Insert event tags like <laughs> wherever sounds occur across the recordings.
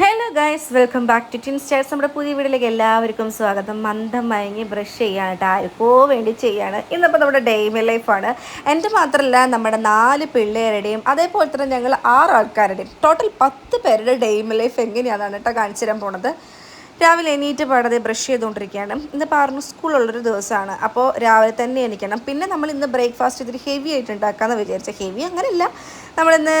Hello guys welcome back to tin stars നമ്മുടെ പുതിയ വീട്ടിലേക്ക് എല്ലാവർക്കും സ്വാഗതം. മന്ദം മയങ്ങി ബ്രഷ് ചെയ്യാണ് ആർക്കോ വേണ്ടി ചെയ്യാണ്. ഇന്നിപ്പോൾ നമ്മുടെ ഡെയിമി ലൈഫാണ് എന്റെ മാത്രമല്ല നമ്മുടെ നാല് പിള്ളേരുടെയും അതേപോലെ തന്നെ ഞങ്ങൾ ആറ് ആൾക്കാരുടെയും ടോട്ടൽ പത്ത് പേരുടെ ഡെയിമി ലൈഫ് എങ്ങനെയാണെന്നാണ് കേട്ടോ കാണിച്ചു തരാൻ പോണത്. രാവിലെ എണീറ്റ് പാടാതെ ബ്രഷ് ചെയ്തുകൊണ്ടിരിക്കുകയാണ്. ഇന്ന് പറഞ്ഞു സ്കൂളുള്ളൊരു ദിവസമാണ്. അപ്പോൾ രാവിലെ തന്നെ എണീക്കണം. പിന്നെ നമ്മൾ ഇന്ന് ബ്രേക്ക്ഫാസ്റ്റ് ഇതിൽ ഹെവി ആയിട്ട് ഉണ്ടാക്കാമെന്ന് വിചാരിച്ച ഹെവി അങ്ങനെയല്ല നമ്മളിന്ന്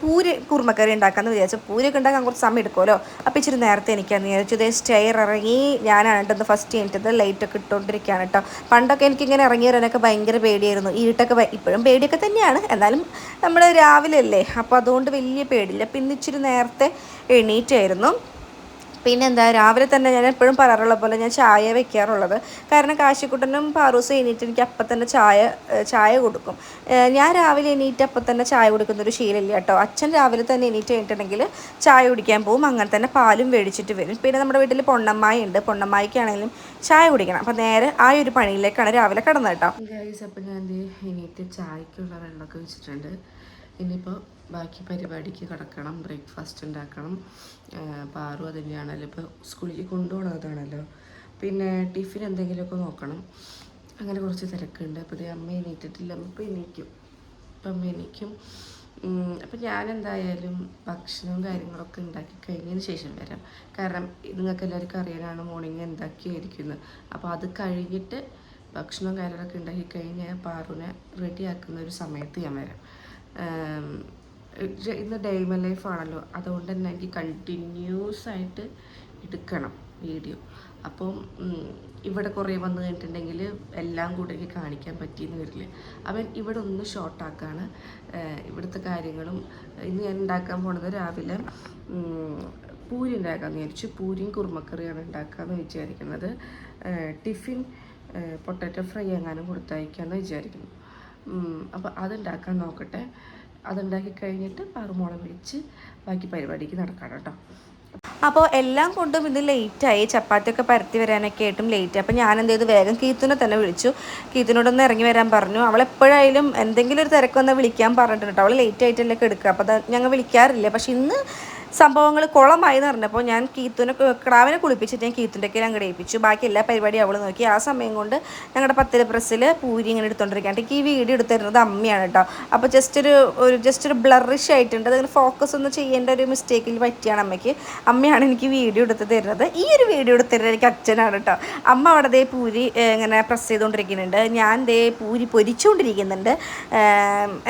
പൂരി കുറുമക്കറി ഉണ്ടാക്കാമെന്ന് വിചാരിച്ചു പൂരിയൊക്കെ ഉണ്ടാക്കാൻ കുറച്ച് സമയം എടുക്കുമല്ലോ. അപ്പോൾ ഇച്ചിരി നേരത്തെ എനിക്കാന്ന് വിചാരിച്ചു. ഇതേ സ്റ്റെയർ ഇറങ്ങി ഞാനാണ് കേട്ടോ ഫസ്റ്റ് എണീറ്റത്. ലൈറ്റൊക്കെ ഇട്ടുകൊണ്ടിരിക്കുകയാണ് കേട്ടോ. പണ്ടൊക്കെ എനിക്കിങ്ങനെ ഇറങ്ങി വരാനൊക്കെ ഭയങ്കര പേടിയായിരുന്നു. ഇരുട്ടൊക്കെ ഇപ്പോഴും പേടിയൊക്കെ തന്നെയാണ്. എന്നാലും നമ്മൾ രാവിലെ അല്ലേ? അപ്പോൾ അതുകൊണ്ട് വലിയ പേടിയില്ല. പിന്നെ ഇച്ചിരി നേരത്തെ എണീറ്റായിരുന്നു. പിന്നെ എന്താ രാവിലെ തന്നെ ഞാൻ എപ്പോഴും പറയാറുള്ള പോലെ ഞാൻ ചായ വെക്കാറുള്ളത്. കാരണം കാശിക്കുട്ടനും പാറൂസും എണീറ്റ് എനിക്ക് അപ്പം തന്നെ ചായ ചായ കൊടുക്കും. ഞാൻ രാവിലെ എണീറ്റ് അപ്പം തന്നെ ചായ കൊടുക്കുന്ന ഒരു ശീലമില്ല കേട്ടോ. അച്ഛൻ രാവിലെ തന്നെ എണീറ്റ് കഴിഞ്ഞിട്ടുണ്ടെങ്കിൽ ചായ കുടിക്കാൻ പോകും അങ്ങനെ തന്നെ പാലും മേടിച്ചിട്ട് വരും. പിന്നെ നമ്മുടെ വീട്ടിൽ പൊണ്ണമ്മായി ഉണ്ട്. പൊണ്ണമ്മായിക്കാണെങ്കിലും ചായ കുടിക്കണം. അപ്പം നേരെ ആ ഒരു പണിയിലേക്കാണ് രാവിലെ കിടന്നത് കേട്ടോ. അപ്പം ഞാൻ എണീറ്റ് ചായക്കുള്ള വെള്ളമൊക്കെ വെച്ചിട്ടുണ്ട്. ഇനിയിപ്പോൾ ബാക്കി പരിപാടിക്ക് കിടക്കണം ബ്രേക്ക്ഫാസ്റ്റ് ഉണ്ടാക്കണം. പാറു അത് തന്നെയാണല്ലോ ഇപ്പോൾ സ്കൂളിലേക്ക് കൊണ്ടുപോകണതാണല്ലോ പിന്നെ ടിഫിൻ എന്തെങ്കിലുമൊക്കെ നോക്കണം. അങ്ങനെ കുറച്ച് തിരക്കുണ്ട്. അപ്പോൾ ഇത് അമ്മ എണീറ്റിട്ടില്ല. ഇപ്പം എണീക്കും. അപ്പം അമ്മ എണീക്കും. അപ്പം ഞാൻ എന്തായാലും ഭക്ഷണവും കാര്യങ്ങളൊക്കെ ഉണ്ടാക്കി കഴിഞ്ഞതിന് ശേഷം വരാം. കാരണം നിങ്ങൾക്ക് എല്ലാവർക്കും അറിയാനാണ് മോർണിംഗ് എന്താക്കിയായിരിക്കുന്നത് അപ്പോൾ അത് കഴിഞ്ഞിട്ട് ഭക്ഷണവും കാര്യങ്ങളൊക്കെ ഉണ്ടാക്കി കഴിഞ്ഞ് പാറുവിനെ റെഡിയാക്കുന്ന ഒരു സമയത്ത് ഞാൻ വരാം. ഇന്ന് ഡെയിമ ലൈഫ് ആണല്ലോ. അതുകൊണ്ട് തന്നെ എനിക്ക് കണ്ടിന്യൂസ് ആയിട്ട് എടുക്കണം വീഡിയോ അപ്പം ഇവിടെ കുറേ വന്നു കഴിഞ്ഞിട്ടുണ്ടെങ്കിൽ എല്ലാം കൂടെ എനിക്ക് കാണിക്കാൻ പറ്റിയെന്ന് വരില്ല. അവൻ ഇവിടെ ഒന്ന് ഷോർട്ടാക്കാണ് ഇവിടുത്തെ കാര്യങ്ങളും ഇന്ന് ഞാൻ ഉണ്ടാക്കാൻ പോണത് രാവിലെ പൂരി ഉണ്ടാക്കാമെന്ന് വിചാരിച്ചു. പൂരിയും കുറുമക്കറിയാണ് ഉണ്ടാക്കാമെന്ന് വിചാരിക്കുന്നത്. ടിഫിൻ പൊട്ടാറ്റോ ഫ്രൈ എങ്ങാനും കൊടുത്തയക്കാമെന്ന് വിചാരിക്കുന്നു. അപ്പോൾ അതുണ്ടാക്കാൻ നോക്കട്ടെ. അതുണ്ടാക്കി കഴിഞ്ഞിട്ട് പാറുമോളെ വെച്ച് ബാക്കി പരിപാടിക്ക് നടക്കാം കേട്ടോ. അപ്പോൾ എല്ലാം കൊണ്ടും ഇത് ലേറ്റായി. ചപ്പാത്തിയൊക്കെ പരത്തി വരാനൊക്കെ ആയിട്ടും ലേറ്റ്. അപ്പോൾ ഞാൻ എന്ത് ചെയ്തു? വേഗം കീത്തുനെ തന്നെ വിളിച്ചു. കീത്തിനോടൊന്ന് ഇറങ്ങി വരാൻ പറഞ്ഞു. അവൾ എപ്പോഴായാലും എന്തെങ്കിലും ഒരു തിരക്ക് വന്നാൽ വിളിക്കാൻ പറഞ്ഞിട്ടുണ്ട് അവൾ ലേറ്റ് ആയിട്ടല്ലേ എടുക്കുക. അപ്പോൾ ഞങ്ങൾ വിളിക്കാറില്ല. പക്ഷെ ഇന്ന് സംഭവങ്ങൾ കുളമായി എന്ന് പറഞ്ഞപ്പോൾ ഞാൻ കീത്തുനെ ക്രാവിനെ കുളിപ്പിച്ചിട്ട് ഞാൻ കീത്തുന്റെ കയ്യിൽ അങ്ങോട്ട് ഏൽപ്പിച്ചു. ബാക്കി എല്ലാ പരിപാടിയും അവൾ നോക്കി. ആ സമയം കൊണ്ട് ഞങ്ങളുടെ പത്തിൽ പ്രസ്സിൽ പൂരി ഇങ്ങനെ എടുത്തോണ്ടിരിക്കുകയാണ് എനിക്ക് ഈ വീഡിയോ എടുത്തിരുന്നത് അമ്മയാണ് കേട്ടോ അപ്പോൾ ജസ്റ്റ് ഒരു ഒരു ജസ്റ്റ് ഒരു ബ്ലറിഷ് ആയിട്ടുണ്ട്. അതിന് ഫോക്കസ് ഒന്നും ചെയ്യേണ്ട ഒരു മിസ്റ്റേക്കിൽ പറ്റിയാണ് അമ്മയ്ക്ക്. അമ്മയാണ് എനിക്ക് വീഡിയോ എടുത്ത് തരുന്നത്. ഈ ഒരു വീഡിയോ എടുത്ത് തരുന്നത് എനിക്ക് അച്ഛനാണ് കേട്ടോ അമ്മ അവിടെ ദേ പൂരി ഇങ്ങനെ പ്രസ് ചെയ്തുകൊണ്ടിരിക്കുന്നുണ്ട് ഞാൻ ദേ പൂരി പൊരിച്ചുകൊണ്ടിരിക്കുന്നുണ്ട്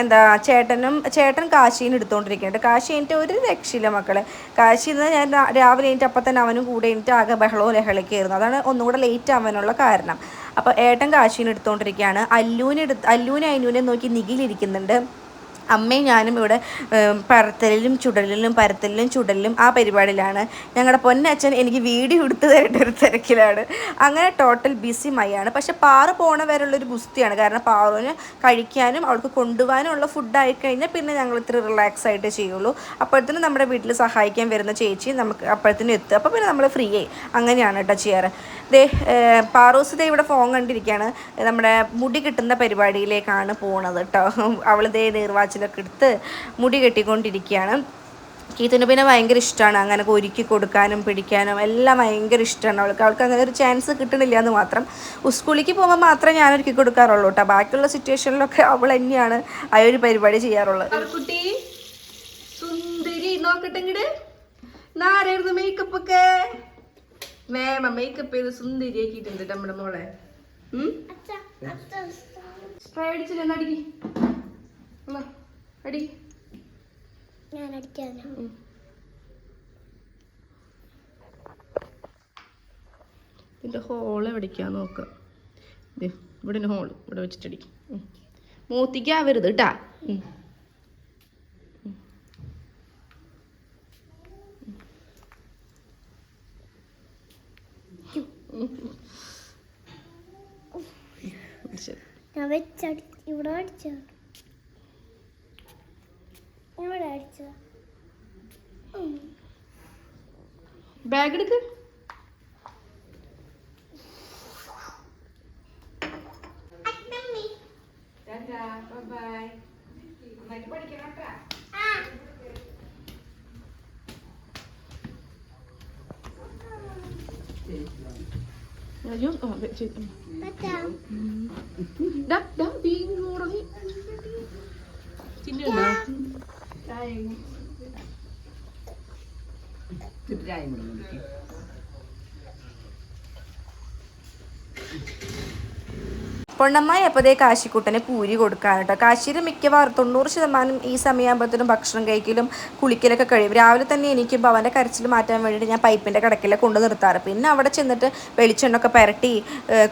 എന്താ ചേട്ടനും ചേട്ടൻ കാശീനും എടുത്തുകൊണ്ടിരിക്കുന്നുണ്ട് കാശീന്റെ ഒരു രക്ഷയില്ല മക്കളെ കാശി ഇന്ന് ഞാൻ രാവിലെ കഴിഞ്ഞിട്ട് അപ്പം തന്നെ അവനും കൂടെ എണീറ്റ് ആകെ ബഹളവും ലഹളയ്ക്കായിരുന്നു അതാണ് ഒന്നുകൂടെ ലേറ്റ് ആവാനുള്ള കാരണം. അപ്പോൾ ഏട്ടൻ കാശീനെടുത്തുകൊണ്ടിരിക്കുകയാണ് എടുത്തുകൊണ്ടിരിക്കുകയാണ് അല്ലൂനെ അല്ലൂനെ അയിനൂനെ നോക്കി നികിലിരിക്കുന്നുണ്ട് അമ്മയും ഞാനും ഇവിടെ പറത്തലിലും ചുടലിലും പരത്തലിലും ചുടലിലും ആ പരിപാടിയിലാണ്. ഞങ്ങളുടെ പൊന്നച്ഛൻ എനിക്ക് വീഡിയോ എടുത്തു തരേണ്ട ഒരു തിരക്കിലാണ്. അങ്ങനെ ടോട്ടൽ ബിസി മൈയാണ് പക്ഷെ പാറ പോണ വരെയുള്ളൊരു ഗുസ്തിയാണ്. കാരണം പാറുവിന് കഴിക്കാനും അവൾക്ക് കൊണ്ടുപോകാനും ഉള്ള ഫുഡ് ആയി കഴിഞ്ഞാൽ പിന്നെ ഞങ്ങൾ ഇത്ര റിലാക്സ് ആയിട്ട് ചെയ്യുള്ളൂ. അപ്പോഴത്തേനും നമ്മുടെ വീട്ടിൽ സഹായിക്കാൻ വരുന്ന ചേച്ചി നമുക്ക് അപ്പോഴത്തേനും എത്തും. അപ്പോൾ പിന്നെ നമ്മൾ ഫ്രീ ആയി. അങ്ങനെയാണ് കേട്ടോ ചെയ്യാറ്. ദേ പാറോസ് ദേ ഇവിടെ ഫോൺ കണ്ടിരിക്കുകയാണ്. നമ്മുടെ മുടി കിട്ടുന്ന പരിപാടിയിലേക്കാണ് പോണത് കേട്ടോ. അവൾ ദേ നീർവാച്ചിലൊക്കെ എടുത്ത് മുടി കെട്ടിക്കൊണ്ടിരിക്കുകയാണ്. കീത്തിന് പിന്നെ ഭയങ്കര ഇഷ്ടമാണ്. അങ്ങനെ ഒരുക്കി കൊടുക്കാനും പിടിക്കാനും എല്ലാം ഭയങ്കര ഇഷ്ടമാണ് അവൾക്ക്. അവൾക്ക് അങ്ങനെ ഒരു ചാൻസ് കിട്ടണില്ല എന്ന് മാത്രം. സ്കൂളിലേക്ക് പോകുമ്പോൾ മാത്രമേ ഞാൻ ഒരുക്കി കൊടുക്കാറുള്ളൂ കേട്ടോ. ബാക്കിയുള്ള സിറ്റുവേഷനിലൊക്കെ അവൾ തന്നെയാണ് ആ ഒരു പരിപാടി ചെയ്യാറുള്ളത്. കുട്ടി സുന്ദരി നോക്കട്ടെ മേക്കപ്പ് ഒക്കെ. മേമ മേക്കപ്പ് ചെയ്ത് സുന്ദരിയാക്കിയിട്ടുണ്ട് നമ്മുടെ മോളെ. സ്പ്രേ അടിച്ചില്ല? ഉമ്മ, അടി ഞാൻ അടിക്കാനോ ഇതിന്റെ ഹോൾ എവിടേക്കാ നോക്ക ഇത് ഇവിടെ ഹോൾ ഇവിടെ വെച്ചിട്ടടിക്കും മൂത്തിക്കാവരുത് കേട്ടാ. ഞാൻ വെച്ചടി ഇവിടെ അടിച്ച ബാഗ് എടുക്ക് Ayun, oh, check. Dah, dah, bingung orang ni. Sini dah. പൊണ്ണമ്മായി അപ്പോഴേ കാശിക്കുട്ടന് പൂരി കൊടുക്കാൻ കേട്ടോ കാശിയിൽ മിക്കവാറും തൊണ്ണൂറ് ശതമാനം ഈ സമയമാകുമ്പോഴത്തേനും ഭക്ഷണം കഴിക്കലും കുളിക്കലൊക്കെ കഴിയും. രാവിലെ തന്നെ എനിക്ക് അവന്റെ കരച്ചിൽ മാറ്റാൻ വേണ്ടിയിട്ട് ഞാൻ പൈപ്പിന്റെ കടക്കിലെ കൊണ്ട് നിർത്താറ്. പിന്നെ അവിടെ ചെന്നിട്ട് വെളിച്ചെണ്ണൊക്കെ പുരട്ടി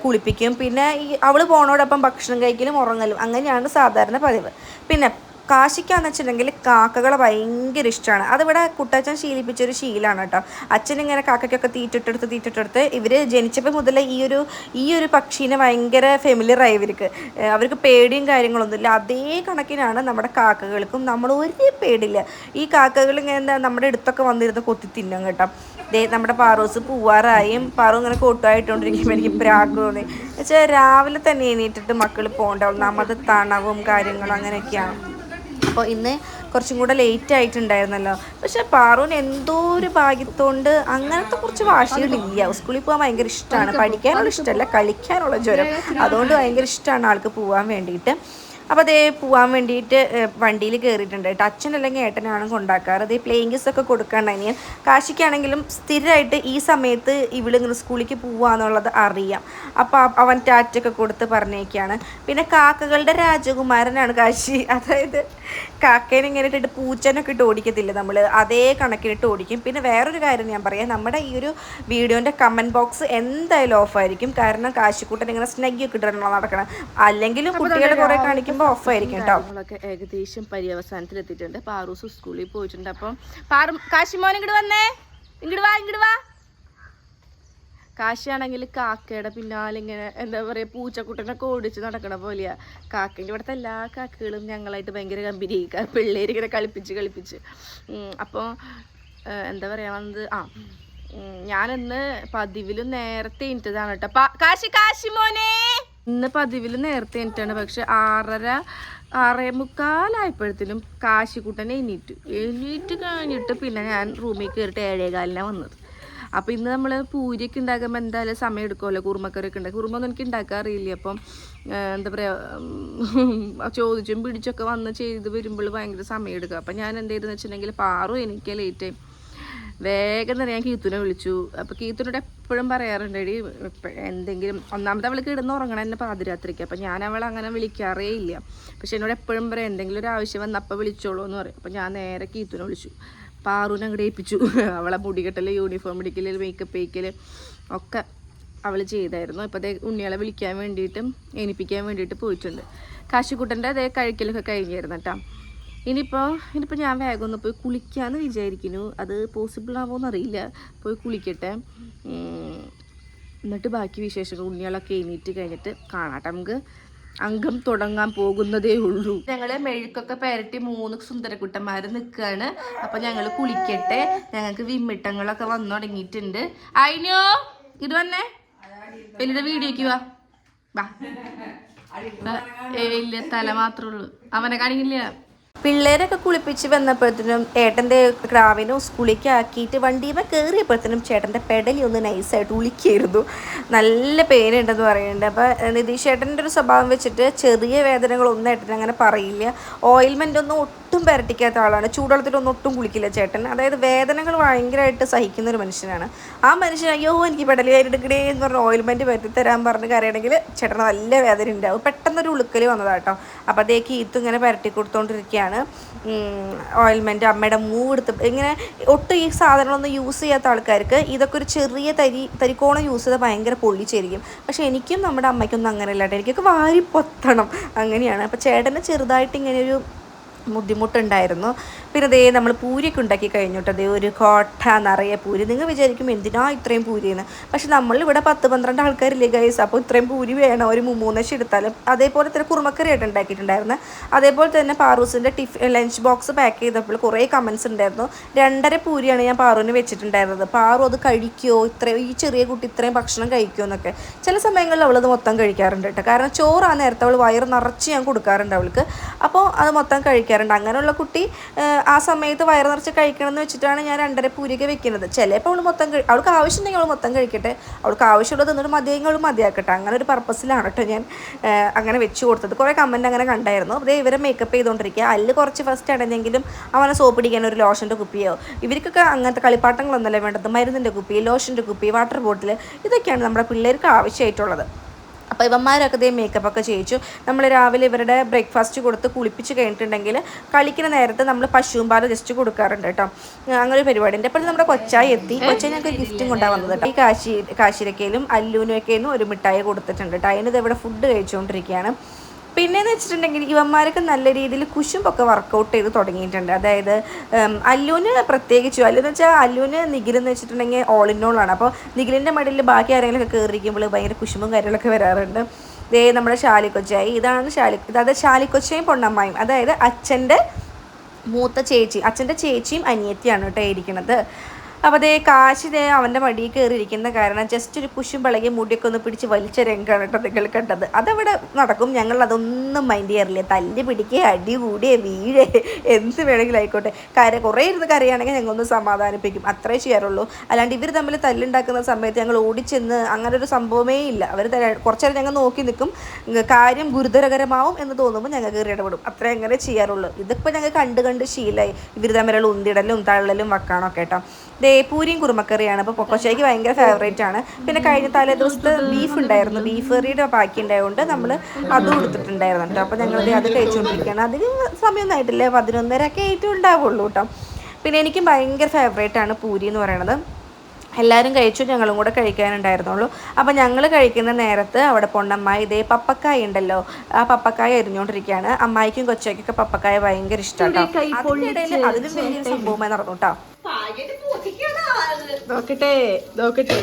കുളിപ്പിക്കും. പിന്നെ ഈ അവൾ പോണോടൊപ്പം ഭക്ഷണം കഴിക്കലും ഉറങ്ങലും അങ്ങനെയാണ് സാധാരണ പതിവ്. പിന്നെ കാശിക്കാന്ന് വെച്ചിട്ടുണ്ടെങ്കിൽ കാക്കകളെ ഭയങ്കര ഇഷ്ടമാണ്. അതിവിടെ കുട്ടച്ചൻ ശീലിപ്പിച്ചൊരു ശീലമാണ് കേട്ടോ. അച്ഛനിങ്ങനെ കാക്കയ്ക്കൊക്കെ തീറ്റിട്ടെടുത്ത് തീറ്റിട്ടെടുത്ത് ഇവർ ജനിച്ചപ്പോൾ മുതൽ ഈ ഒരു ഈ ഒരു പക്ഷീനെ ഭയങ്കര ഫെമിലിയർ ആയി ഇവർക്ക്. അവർക്ക് പേടിയും കാര്യങ്ങളൊന്നുമില്ല. അതേ കണക്കിനാണ് നമ്മുടെ കാക്കകൾക്കും നമ്മൾ ഒരു പേടില്ല ഈ കാക്കകൾ ഇങ്ങനെ എന്താ നമ്മുടെ അടുത്തൊക്കെ വന്നിരുന്ന് കൊത്തി തിന്നും കേട്ടോ. ദേ നമ്മുടെ പാറോസ് പൂവാറായും പാറു ഇങ്ങനെ കൂട്ടുമായിട്ടോണ്ടിരിക്കുമ്പോൾ എനിക്ക് പ്രാഗ് തോന്നി. വെച്ചാൽ രാവിലെ തന്നെ എണീറ്റിട്ട് മക്കൾ പോകണ്ടാവും നമ്മുടെ തണവും കാര്യങ്ങളും അങ്ങനെയൊക്കെയാണ്. അപ്പോൾ ഇന്ന് കുറച്ചും കൂടെ ലേറ്റ് ആയിട്ടുണ്ടായിരുന്നല്ലോ. പക്ഷെ പാറുവിന് എന്തോ ഒരു ഭാഗ്യത്തോണ്ട് അങ്ങനത്തെ കുറച്ച് വാശികളില്ല സ്കൂളിൽ പോകാൻ ഭയങ്കര ഇഷ്ടമാണ്. പഠിക്കാനുള്ള ഇഷ്ടമല്ല കളിക്കാനുള്ള ജ്വരം അതുകൊണ്ട് ഭയങ്കര ഇഷ്ടമാണ് ആൾക്ക് പോകാൻ വേണ്ടിയിട്ട്. അപ്പോൾ അതേ പോകാൻ വേണ്ടിയിട്ട് വണ്ടിയിൽ കയറിയിട്ടുണ്ട് കേട്ടോ അച്ഛൻ അല്ലെങ്കിൽ ഏട്ടനാണ് കൊണ്ടാക്കാറ്. അതേ പ്ലേയിങ് ഗിസ് ഒക്കെ ഇനിയും കാശിക്കാണെങ്കിലും സ്ഥിരമായിട്ട് ഈ സമയത്ത് ഇവളിങ്ങനെ സ്കൂളിലേക്ക് പോവാന്നുള്ളത് അറിയാം. അപ്പോൾ അവൻ ടാറ്റൊക്കെ കൊടുത്ത് പറഞ്ഞേക്കാണ്. പിന്നെ കാക്കകളുടെ രാജകുമാരനാണ് കാശി. <laughs> അതായത് കാക്കേനെ ഇങ്ങനെ ഇട്ടിട്ട് പൂച്ചനൊക്കെ ഇട്ട് ഓടിക്കത്തില്ല നമ്മൾ അതേ കണക്കിലിട്ട് ഓടിക്കും. പിന്നെ വേറൊരു കാര്യം ഞാൻ പറയാം. നമ്മുടെ ഈ ഒരു വീഡിയോന്റെ കമന്റ് ബോക്സ് എന്തായാലും ഓഫായിരിക്കും കാരണം കാശിക്കൂട്ടൻ ഇങ്ങനെ സ്നഗ്ഗിയൊക്കെ ഇട്ടിട്ടാണോ നടക്കണം. അല്ലെങ്കിലും കുട്ടികളെ കുറേ കാണിക്കുമ്പോൾ ഓഫായിരിക്കും കേട്ടോ നമ്മളൊക്കെ ഏകദേശം പര്യവസാനത്തിൽ എത്തിയിട്ടുണ്ട് പാറൂസ് സ്കൂളിൽ പോയിട്ടുണ്ട്. അപ്പം പാറും കാശിമോൻ ഇങ്ങോട്ട് വന്നേ. ഇങ്ങോട്ട് വാ ഇങ്ങോട്ട് വാ. കാശിയാണെങ്കിൽ കാക്കയുടെ പിന്നാലെ ഇങ്ങനെ എന്താ പറയുക പൂച്ചക്കുട്ടനൊക്കെ ഓടിച്ച് നടക്കണ പോലെയാ. കാക്കന്റെ ഇവിടുത്തെ എല്ലാ കാക്കകളും ഞങ്ങളായിട്ട് ഭയങ്കര കമ്പനി പിള്ളേർ ഇങ്ങനെ കളിപ്പിച്ച് കളിപ്പിച്ച്. അപ്പോൾ എന്താ പറയുക വന്നത് ആ. ഞാനിന്ന് പതിവിലും നേരത്തെ ഇന്റതാണ് കേട്ടോ കാശി കാശി മോനെ ഇന്ന് പതിവിൽ നേരത്തെ എണീറ്റാണ്. പക്ഷെ ആറര ആറേ മുക്കാലായപ്പോഴത്തേനും കാശിക്കുട്ടനെ എണീറ്റു. എണീറ്റ് കഴിഞ്ഞിട്ട് പിന്നെ ഞാൻ റൂമിൽ കയറിയിട്ട് ഏഴേകാലിനാണ് വന്നത്. അപ്പോൾ ഇന്ന് നമ്മൾ പൂരിയൊക്കെ ഉണ്ടാക്കുമ്പോൾ എന്തായാലും സമയം എടുക്കുമല്ലോ കുറുമക്കറിയൊക്കെ ഉണ്ടാക്കി കുറുമ ഒന്നും എനിക്ക് ഉണ്ടാക്കാൻ അറിയില്ല. അപ്പം എന്താ പറയുക ചോദിച്ചും പിടിച്ചൊക്കെ വന്ന് ചെയ്ത് വരുമ്പോൾ ഭയങ്കര സമയം എടുക്കുക അപ്പം ഞാൻ എന്ത് ചെയ്തെന്ന് വെച്ചിട്ടുണ്ടെങ്കിൽ പാറു എനിക്ക് ലേറ്റായി വേഗം തന്നെ ഞാൻ കീത്തുനെ വിളിച്ചു. അപ്പോൾ കീത്തുനോട് എപ്പോഴും പറയാറുണ്ട് എടി എന്തെങ്കിലും ഒന്നാമത്തെ അവൾ കിടന്ന് ഉറങ്ങണം എന്നെ പാതിരാത്രിക്ക്. അപ്പം ഞാൻ അവളെ അങ്ങനെ വിളിക്കാറേ ഇല്ല. പക്ഷെ എന്നോട് എപ്പോഴും പറയാം എന്തെങ്കിലും ഒരു ആവശ്യം വന്ന് അപ്പം വിളിച്ചോളൂ എന്ന് പറയും. അപ്പോൾ ഞാൻ നേരെ കീത്തുനെ വിളിച്ചു. പാറുവിനെ അങ്ങോട്ട് ഏൽപ്പിച്ചു. അവളെ മുടികെട്ടൽ യൂണിഫോം ഇടിക്കൽ മേക്കപ്പ് ചെയ്യിക്കൽ ഒക്കെ അവൾ ചെയ്തായിരുന്നു. ഇപ്പോൾ അതേ ഉണ്ണികളെ വിളിക്കാൻ വേണ്ടിയിട്ടും എണിപ്പിക്കാൻ വേണ്ടിയിട്ട് പോയിട്ടുണ്ട്. കാശിക്കുട്ടന്റെ അതേ കഴിക്കലൊക്കെ കഴിഞ്ഞായിരുന്നു കേട്ടോ ഇനിയിപ്പോൾ ഇനിയിപ്പോൾ ഞാൻ വേഗം ഒന്ന് പോയി കുളിക്കാമെന്ന് വിചാരിക്കുന്നു. അത് പോസിബിൾ ആവുമോ അറിയില്ല. പോയി കുളിക്കട്ടെ. എന്നിട്ട് ബാക്കി വിശേഷങ്ങൾ ഉണ്ണികളൊക്കെ എണീറ്റ് കഴിഞ്ഞിട്ട് കാണാട്ടെ നമുക്ക്. അംഗം തുടങ്ങാൻ പോകുന്നതേ ഉള്ളൂ. ഞങ്ങൾ മെഴുക്കൊക്കെ പെരട്ടി മൂന്ന് സുന്ദരക്കുട്ടന്മാർ നിൽക്കുകയാണ് അപ്പൊ ഞങ്ങൾ കുളിക്കട്ടെ. ഞങ്ങൾക്ക് വിമ്മിട്ടങ്ങളൊക്കെ വന്നു തുടങ്ങിയിട്ടുണ്ട്. അയിനോ ഇത് വന്നേ. വലിയ വീഡിയോക്ക് വാ. വാ. തല മാത്രമേ ഉള്ളൂ. അവനെ കാണിക്കില്ല പിള്ളേരൊക്കെ കുളിപ്പിച്ച് വന്നപ്പോഴത്തേനും ഏട്ടന്റെ ക്രാവിനും സ്കൂളിലേക്ക് ആക്കിയിട്ട് വണ്ടിയുമ്പോൾ കയറിയപ്പോഴത്തേനും ചേട്ടന്റെ പെടലി ഒന്ന് നൈസായിട്ട് ഉളിക്കായിരുന്നു നല്ല പേനുണ്ടെന്ന് പറയുന്നുണ്ട്. അപ്പോൾ നിതീഷ് ഏട്ടന്റെ ഒരു സ്വഭാവം വെച്ചിട്ട് ചെറിയ വേദനകളൊന്നും ഏട്ടൻ അങ്ങനെ പറയില്ല. ഓയിൽമെന്റ് ഒന്നും ഒട്ടും പുരട്ടിക്കാത്ത ആളാണ്. ചൂടുവെള്ളത്തിലൊന്നും ഒട്ടും കുളിക്കില്ല ചേട്ടൻ. അതായത് വേദനകൾ ഭയങ്കരമായിട്ട് സഹിക്കുന്ന ഒരു മനുഷ്യനാണ്. ആ മനുഷ്യൻ അയ്യോ എനിക്ക് പെടലി വേദനക്കിടേ എന്ന് പറഞ്ഞ ഓയിൽമെന്റ് പരത്തി തരാൻ പറഞ്ഞ് കരയണമെങ്കിൽ ചേട്ടന് നല്ല വേദന ഉണ്ടാവും. പെട്ടെന്നൊരു ഉളുക്കൽ വന്നതാട്ടോ അപ്പോൾ അതേക്ക് ഈത്തും ഇങ്ങനെ പുരട്ടി കൊടുത്തോണ്ടിരിക്കുകയാണ്. ഓയിൽമെന്റ് അമ്മയുടെ മൂവ് എടുത്ത് ഇങ്ങനെ ഒട്ടും ഈ സാധനങ്ങളൊന്നും യൂസ് ചെയ്യാത്ത ആൾക്കാർക്ക് ഇതൊക്കെ ഒരു ചെറിയ തരി തരിക്കോണം യൂസ് ചെയ്താൽ ഭയങ്കര പൊള്ളിച്ചേരിക്കും പക്ഷേ എനിക്കും നമ്മുടെ അമ്മയ്ക്കൊന്നും അങ്ങനെയല്ല കേട്ടോ എനിക്കൊക്കെ വാരി പൊത്തണം. അങ്ങനെയാണ്. അപ്പോൾ ചേട്ടന് ചെറുതായിട്ട് ഇങ്ങനെ ഒരു ബുദ്ധിമുട്ടുണ്ടായിരുന്നു. പിന്നെ ദേ നമ്മൾ പൂരിയൊക്കെ ഉണ്ടാക്കി കഴിഞ്ഞിട്ട് അതേ ഒരു കോട്ട നിറയെ പൂരി. നിങ്ങൾ വിചാരിക്കും എന്തിനാ ഇത്രയും പൂരിയെന്ന്. പക്ഷെ നമ്മളിവിടെ പത്ത് പന്ത്രണ്ട് ആൾക്കാരില്ലേ ഗൈസ് അപ്പോൾ ഇത്രയും പൂരി വേണം. ഒരു മൂന്നശം എടുത്താലും അതേപോലെ തന്നെ കുറുമക്കറി ആയിട്ട് ഉണ്ടാക്കിയിട്ടുണ്ടായിരുന്നു. അതേപോലെ തന്നെ പാറൂസിന്റെ ടിഫ് ലഞ്ച് ബോക്സ് പാക്ക് ചെയ്തപ്പോൾ കുറേ കമൻസ് ഉണ്ടായിരുന്നു. രണ്ടര പൂരിയാണ് ഞാൻ പാറുവിന് വെച്ചിട്ടുണ്ടായിരുന്നത്. പാറു അത് കഴിക്കുമോ ഇത്രയും ഈ ചെറിയ കുട്ടി ഇത്രയും ഭക്ഷണം കഴിക്കുമോ എന്നൊക്കെ. ചില സമയങ്ങളിൽ അവളത് മൊത്തം കഴിക്കാറുണ്ട് കേട്ടോ. കാരണം ചോറ് നേരത്തെ അവൾ വയറ് നിറച്ച് ഞാൻ കൊടുക്കാറുണ്ട് അവൾക്ക്. അപ്പോൾ അത് മൊത്തം കഴിക്കാൻ കഴിക്കാറുണ്ട്. അങ്ങനെയുള്ള കുട്ടി ആ, സമയത്ത് വയറ് നിറച്ച് കഴിക്കണം എന്ന് വെച്ചിട്ടാണ് ഞാൻ രണ്ടര പൂരിയൊക്കെ വെക്കുന്നത്. ചിലപ്പോൾ അവൾ മൊത്തം അവൾക്ക് ആവശ്യമുണ്ടെങ്കിൽ അവൾ മൊത്തം കഴിക്കട്ടെ. അവൾക്ക് ആവശ്യമുള്ളത് എന്നിട്ട് മതിയെങ്കിൽ അവൾ മതിയാക്കട്ടെ. അങ്ങനെ ഒരു പർപ്പസിലാണ് കേട്ടോ ഞാൻ അങ്ങനെ വെച്ച് കൊടുത്തത്. കുറേ കമന്റ് അങ്ങനെ കണ്ടായിരുന്നു. അതേ ഇവരെ മേക്കപ്പ് ചെയ്തുകൊണ്ടിരിക്കുക അല്ല കുറച്ച് ഫസ്റ്റ് അടഞ്ഞെങ്കിലും അവനെ സോപ്പ് പിടിക്കാൻ ഒരു ലോഷന്റെ കുപ്പിയോ? ഇവർക്കൊക്കെ അങ്ങനത്തെ കളിപ്പാട്ടങ്ങളൊന്നുമല്ല വേണ്ടത്. മരുന്നിന്റെ കുപ്പി ലോഷന്റെ കുപ്പി വാട്ടർ ബോട്ടിൽ ഇതൊക്കെയാണ് നമ്മുടെ പിള്ളേർക്ക് ആവശ്യമായിട്ടുള്ളത്. അപ്പോൾ ഇവന്മാരൊക്കെ ഇതേ മേക്കപ്പ് ഒക്കെ ചെയ്യിച്ചു. നമ്മൾ രാവിലെ ഇവരുടെ ബ്രേക്ക്ഫാസ്റ്റ് കൊടുത്ത് കുളിപ്പിച്ച് കഴിഞ്ഞിട്ടുണ്ടെങ്കിൽ കളിക്കുന്ന നേരത്തെ നമ്മൾ പശുവും പാൽ ജസ്റ്റ് കൊടുക്കാറുണ്ട് കേട്ടോ. അങ്ങനെ ഒരു പരിപാടി ഉണ്ട് അപ്പോൾ നമ്മുടെ കൊച്ചായി എത്തി. കൊച്ചായി ഞങ്ങൾക്ക് ഗിഫ്റ്റും കൊണ്ടാണ് കേട്ടോ. ഈ കാശി കാശിരക്കയിലും അല്ലൂനുമൊക്കെയും ഒരു മിഠായി കൊടുത്തിട്ടുണ്ട് കേട്ടോ. അതിനിത് ഇവിടെ ഫുഡ് കഴിച്ചുകൊണ്ടിരിക്കുകയാണ് പിന്നെന്ന് വെച്ചിട്ടുണ്ടെങ്കിൽ ഇവന്മാരൊക്കെ നല്ല രീതിയിൽ കുശുമ്പൊക്കെ വർക്കൗട്ട് ചെയ്ത് തുടങ്ങിയിട്ടുണ്ട്. അതായത് അല്ലുവിന് പ്രത്യേകിച്ചു അല്ലെന്ന് വെച്ചാൽ അല്ലൂന് നിഖിലെന്ന് വെച്ചിട്ടുണ്ടെങ്കിൽ ഓൾ ഇൻ ഓൾ ആണ്. അപ്പോൾ നിഖിലിന്റെ മടിയിൽ ബാക്കി ആരെങ്കിലുമൊക്കെ കയറിയിരിക്കുമ്പോൾ ഭയങ്കര കുശുമ്പും കാര്യങ്ങളൊക്കെ വരാറുണ്ട്. ദേ നമ്മുടെ ശാലിക്കൊച്ചായി. ഇതാണ് ശാലി അതായത് ശാലിക്കൊച്ചയും പൊണ്ണമ്മയും അതായത് അച്ഛന്റെ മൂത്ത ചേച്ചി അച്ഛന്റെ ചേച്ചിയും അനിയത്തിയാണ് കേട്ടോ ഇരിക്കുന്നത്. അപ്പോൾ അതേ കാശി ദേ അവന്റെ മടിയിൽ കയറിയിരിക്കുന്ന കാരണം ജസ്റ്റ് ഒരു കുശും പിളകി മുടിയൊക്കെ ഒന്ന് പിടിച്ച് വലിച്ച രംഗമാണ് കേട്ടോ നിങ്ങൾ കണ്ടത്. അതവിടെ നടക്കും. ഞങ്ങൾ അതൊന്നും മൈൻഡ് ചെയ്യാറില്ല. തല്ലി പിടിക്കുക അടി കൂടിയ വീഴേ എന്ത് വേണമെങ്കിലും ആയിക്കോട്ടെ. കര കുറേ ഇരുന്ന് കരയാണെങ്കിൽ ഞങ്ങളൊന്ന് സമാധാനിപ്പിക്കും. അത്രേ ചെയ്യാറുള്ളൂ. അല്ലാണ്ട് ഇവർ തമ്മിൽ തല്ലുണ്ടാക്കുന്ന സമയത്ത് ഞങ്ങൾ ഓടിച്ചെന്ന് അങ്ങനെ ഒരു സംഭവമേ ഇല്ല. അവർ കുറച്ചേരം ഞങ്ങൾ നോക്കി നിൽക്കും. കാര്യം ഗുരുതരകരമാവും എന്ന് തോന്നുമ്പോൾ ഞങ്ങൾ കയറി ഇടപെടും. അത്രേ അങ്ങനെ ചെയ്യാറുള്ളൂ. ഇതിപ്പോൾ ഞങ്ങൾ കണ്ട് കണ്ട് ശീലമായി ഇവർ തമ്മിലുള്ള ഉന്തിടലും തള്ളലും വക്കാണൊക്കെ കേട്ടോ. പൂരിയും കുറുമക്കറിയാണ്. അപ്പോൾ പൊക്കോശയ്ക്ക് ഭയങ്കര ഫേവറേറ്റ് ആണ്. പിന്നെ കഴിഞ്ഞ തലേ ദിവസത്തെ ബീഫ് ഉണ്ടായിരുന്നു. ബീഫ് കറിയുടെ ബാക്കി ഉണ്ടായതുകൊണ്ട് നമ്മൾ അത് കൊടുത്തിട്ടുണ്ടായിരുന്നു കേട്ടോ. അപ്പോൾ ഞങ്ങൾ അത് കഴിച്ചുകൊണ്ടിരിക്കുകയാണ് അതിന് സമയമൊന്നും ആയിട്ടില്ല. പതിനൊന്നര ഒക്കെ ആയിട്ടും ഉണ്ടാവുള്ളൂ കേട്ടോ. പിന്നെ എനിക്ക് ഭയങ്കര ഫേവറേറ്റ് ആണ് പൂരി എന്ന് പറയുന്നത് എല്ലാവരും കഴിച്ചു ഞങ്ങളും കൂടെ കഴിക്കാനുണ്ടായിരുന്നുള്ളൂ. അപ്പോൾ ഞങ്ങൾ കഴിക്കുന്ന നേരത്ത് അവിടെ പൊണ്ണമ്മായി ഇതേ പപ്പക്കായ ഉണ്ടല്ലോ. ആ പപ്പക്കായ എരിഞ്ഞുകൊണ്ടിരിക്കുകയാണ് അമ്മായിക്കും കൊച്ചയ്ക്കൊക്കെ പപ്പക്കായ ഭയങ്കര ഇഷ്ടമാണ് അതിലും വലിയൊരു സംഭവമായി നടന്നു കേട്ടോ. നോക്കട്ടെ നോക്കട്ടെ.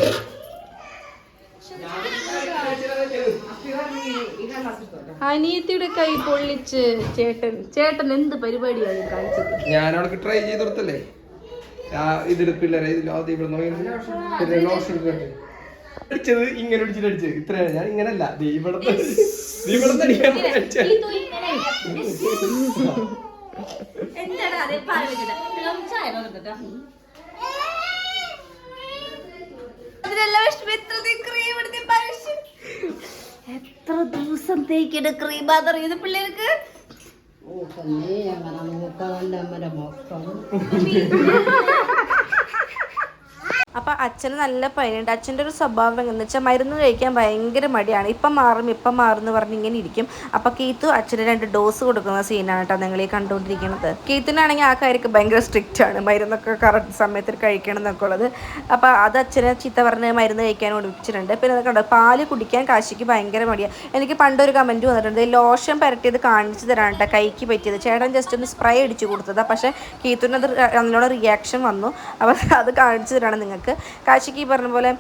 അനിയത്തിയുടെ കൈ പൊള്ളിച്ച് ചേട്ടൻ ചേട്ടൻ എന്ത് പരിപാടിയാണ് കാണിച്ചത്? ഞാൻ അവൾക്ക് ട്രൈ ചെയ്ത് കൊടുത്തല്ലേ? പിള്ളേരെ ഇതിൽ ആദ്യം ഇവിടെ നോക്കി. ലോഷൻ. അടിച്ചത് ഇങ്ങനെ അടിച്ചിട്ട് അടിച്ചത്. ഇത്രയാണ് ഞാൻ ഇങ്ങനല്ല. ദേ ഇവിടത്തെ ദേ <laughs> അടിക്കാൻ അടിച്ചത്. എത്ര ദിവസം തേക്കിട്ട് ക്രീമാതറിയത് പിള്ളേർക്ക്? അപ്പം അച്ഛന് നല്ല പനിയുണ്ട്. അച്ഛന്റെ ഒരു സ്വഭാവം എന്ന് വെച്ചാൽ മരുന്ന് കഴിക്കാൻ ഭയങ്കര മടിയാണ്. ഇപ്പം മാറും ഇപ്പം മാറും എന്ന് പറഞ്ഞ് ഇങ്ങനെ ഇരിക്കും. അപ്പം കീത്തു അച്ഛന് രണ്ട് ഡോസ് കൊടുക്കുന്ന സീനാണ് കേട്ടോ നിങ്ങൾ ഈ കണ്ടുകൊണ്ടിരിക്കുന്നത്. കീത്തിനാണെങ്കിൽ ആ കാര്യമൊക്കെ ഭയങ്കര സ്ട്രിക്റ്റ് ആണ്. മരുന്നൊക്കെ കറക്റ്റ് സമയത്തിൽ കഴിക്കണം എന്നൊക്കെ ഉള്ളത്. അപ്പോൾ അത് അച്ഛനെ ചീത്ത പറഞ്ഞ് മരുന്ന് കഴിക്കാൻ ഓടിച്ചിട്ടുണ്ട് പിന്നെ അതൊക്കെ ഉണ്ടോ പാൽ കുടിക്കാൻ കാശിക്ക് ഭയങ്കര മടിയാണ് എനിക്ക് പണ്ടൊരു കമന്റ് വന്നിട്ടുണ്ട്. ലോഷൻ പരട്ടിയത് കാണിച്ചു തരാണ് കേട്ടോ കൈക്ക് പറ്റിയത്. ചേട്ടൻ ജസ്റ്റ് ഒന്ന് സ്പ്രേ അടിച്ചു കൊടുത്തതാണ് പക്ഷേ കീത്തുനത് അതിനോട് റിയാക്ഷൻ വന്നു. അപ്പോൾ അത് കാണിച്ചു തരാണ് നിങ്ങൾക്ക് കാശിക്ക് ഈ പറഞ്ഞ പോലെ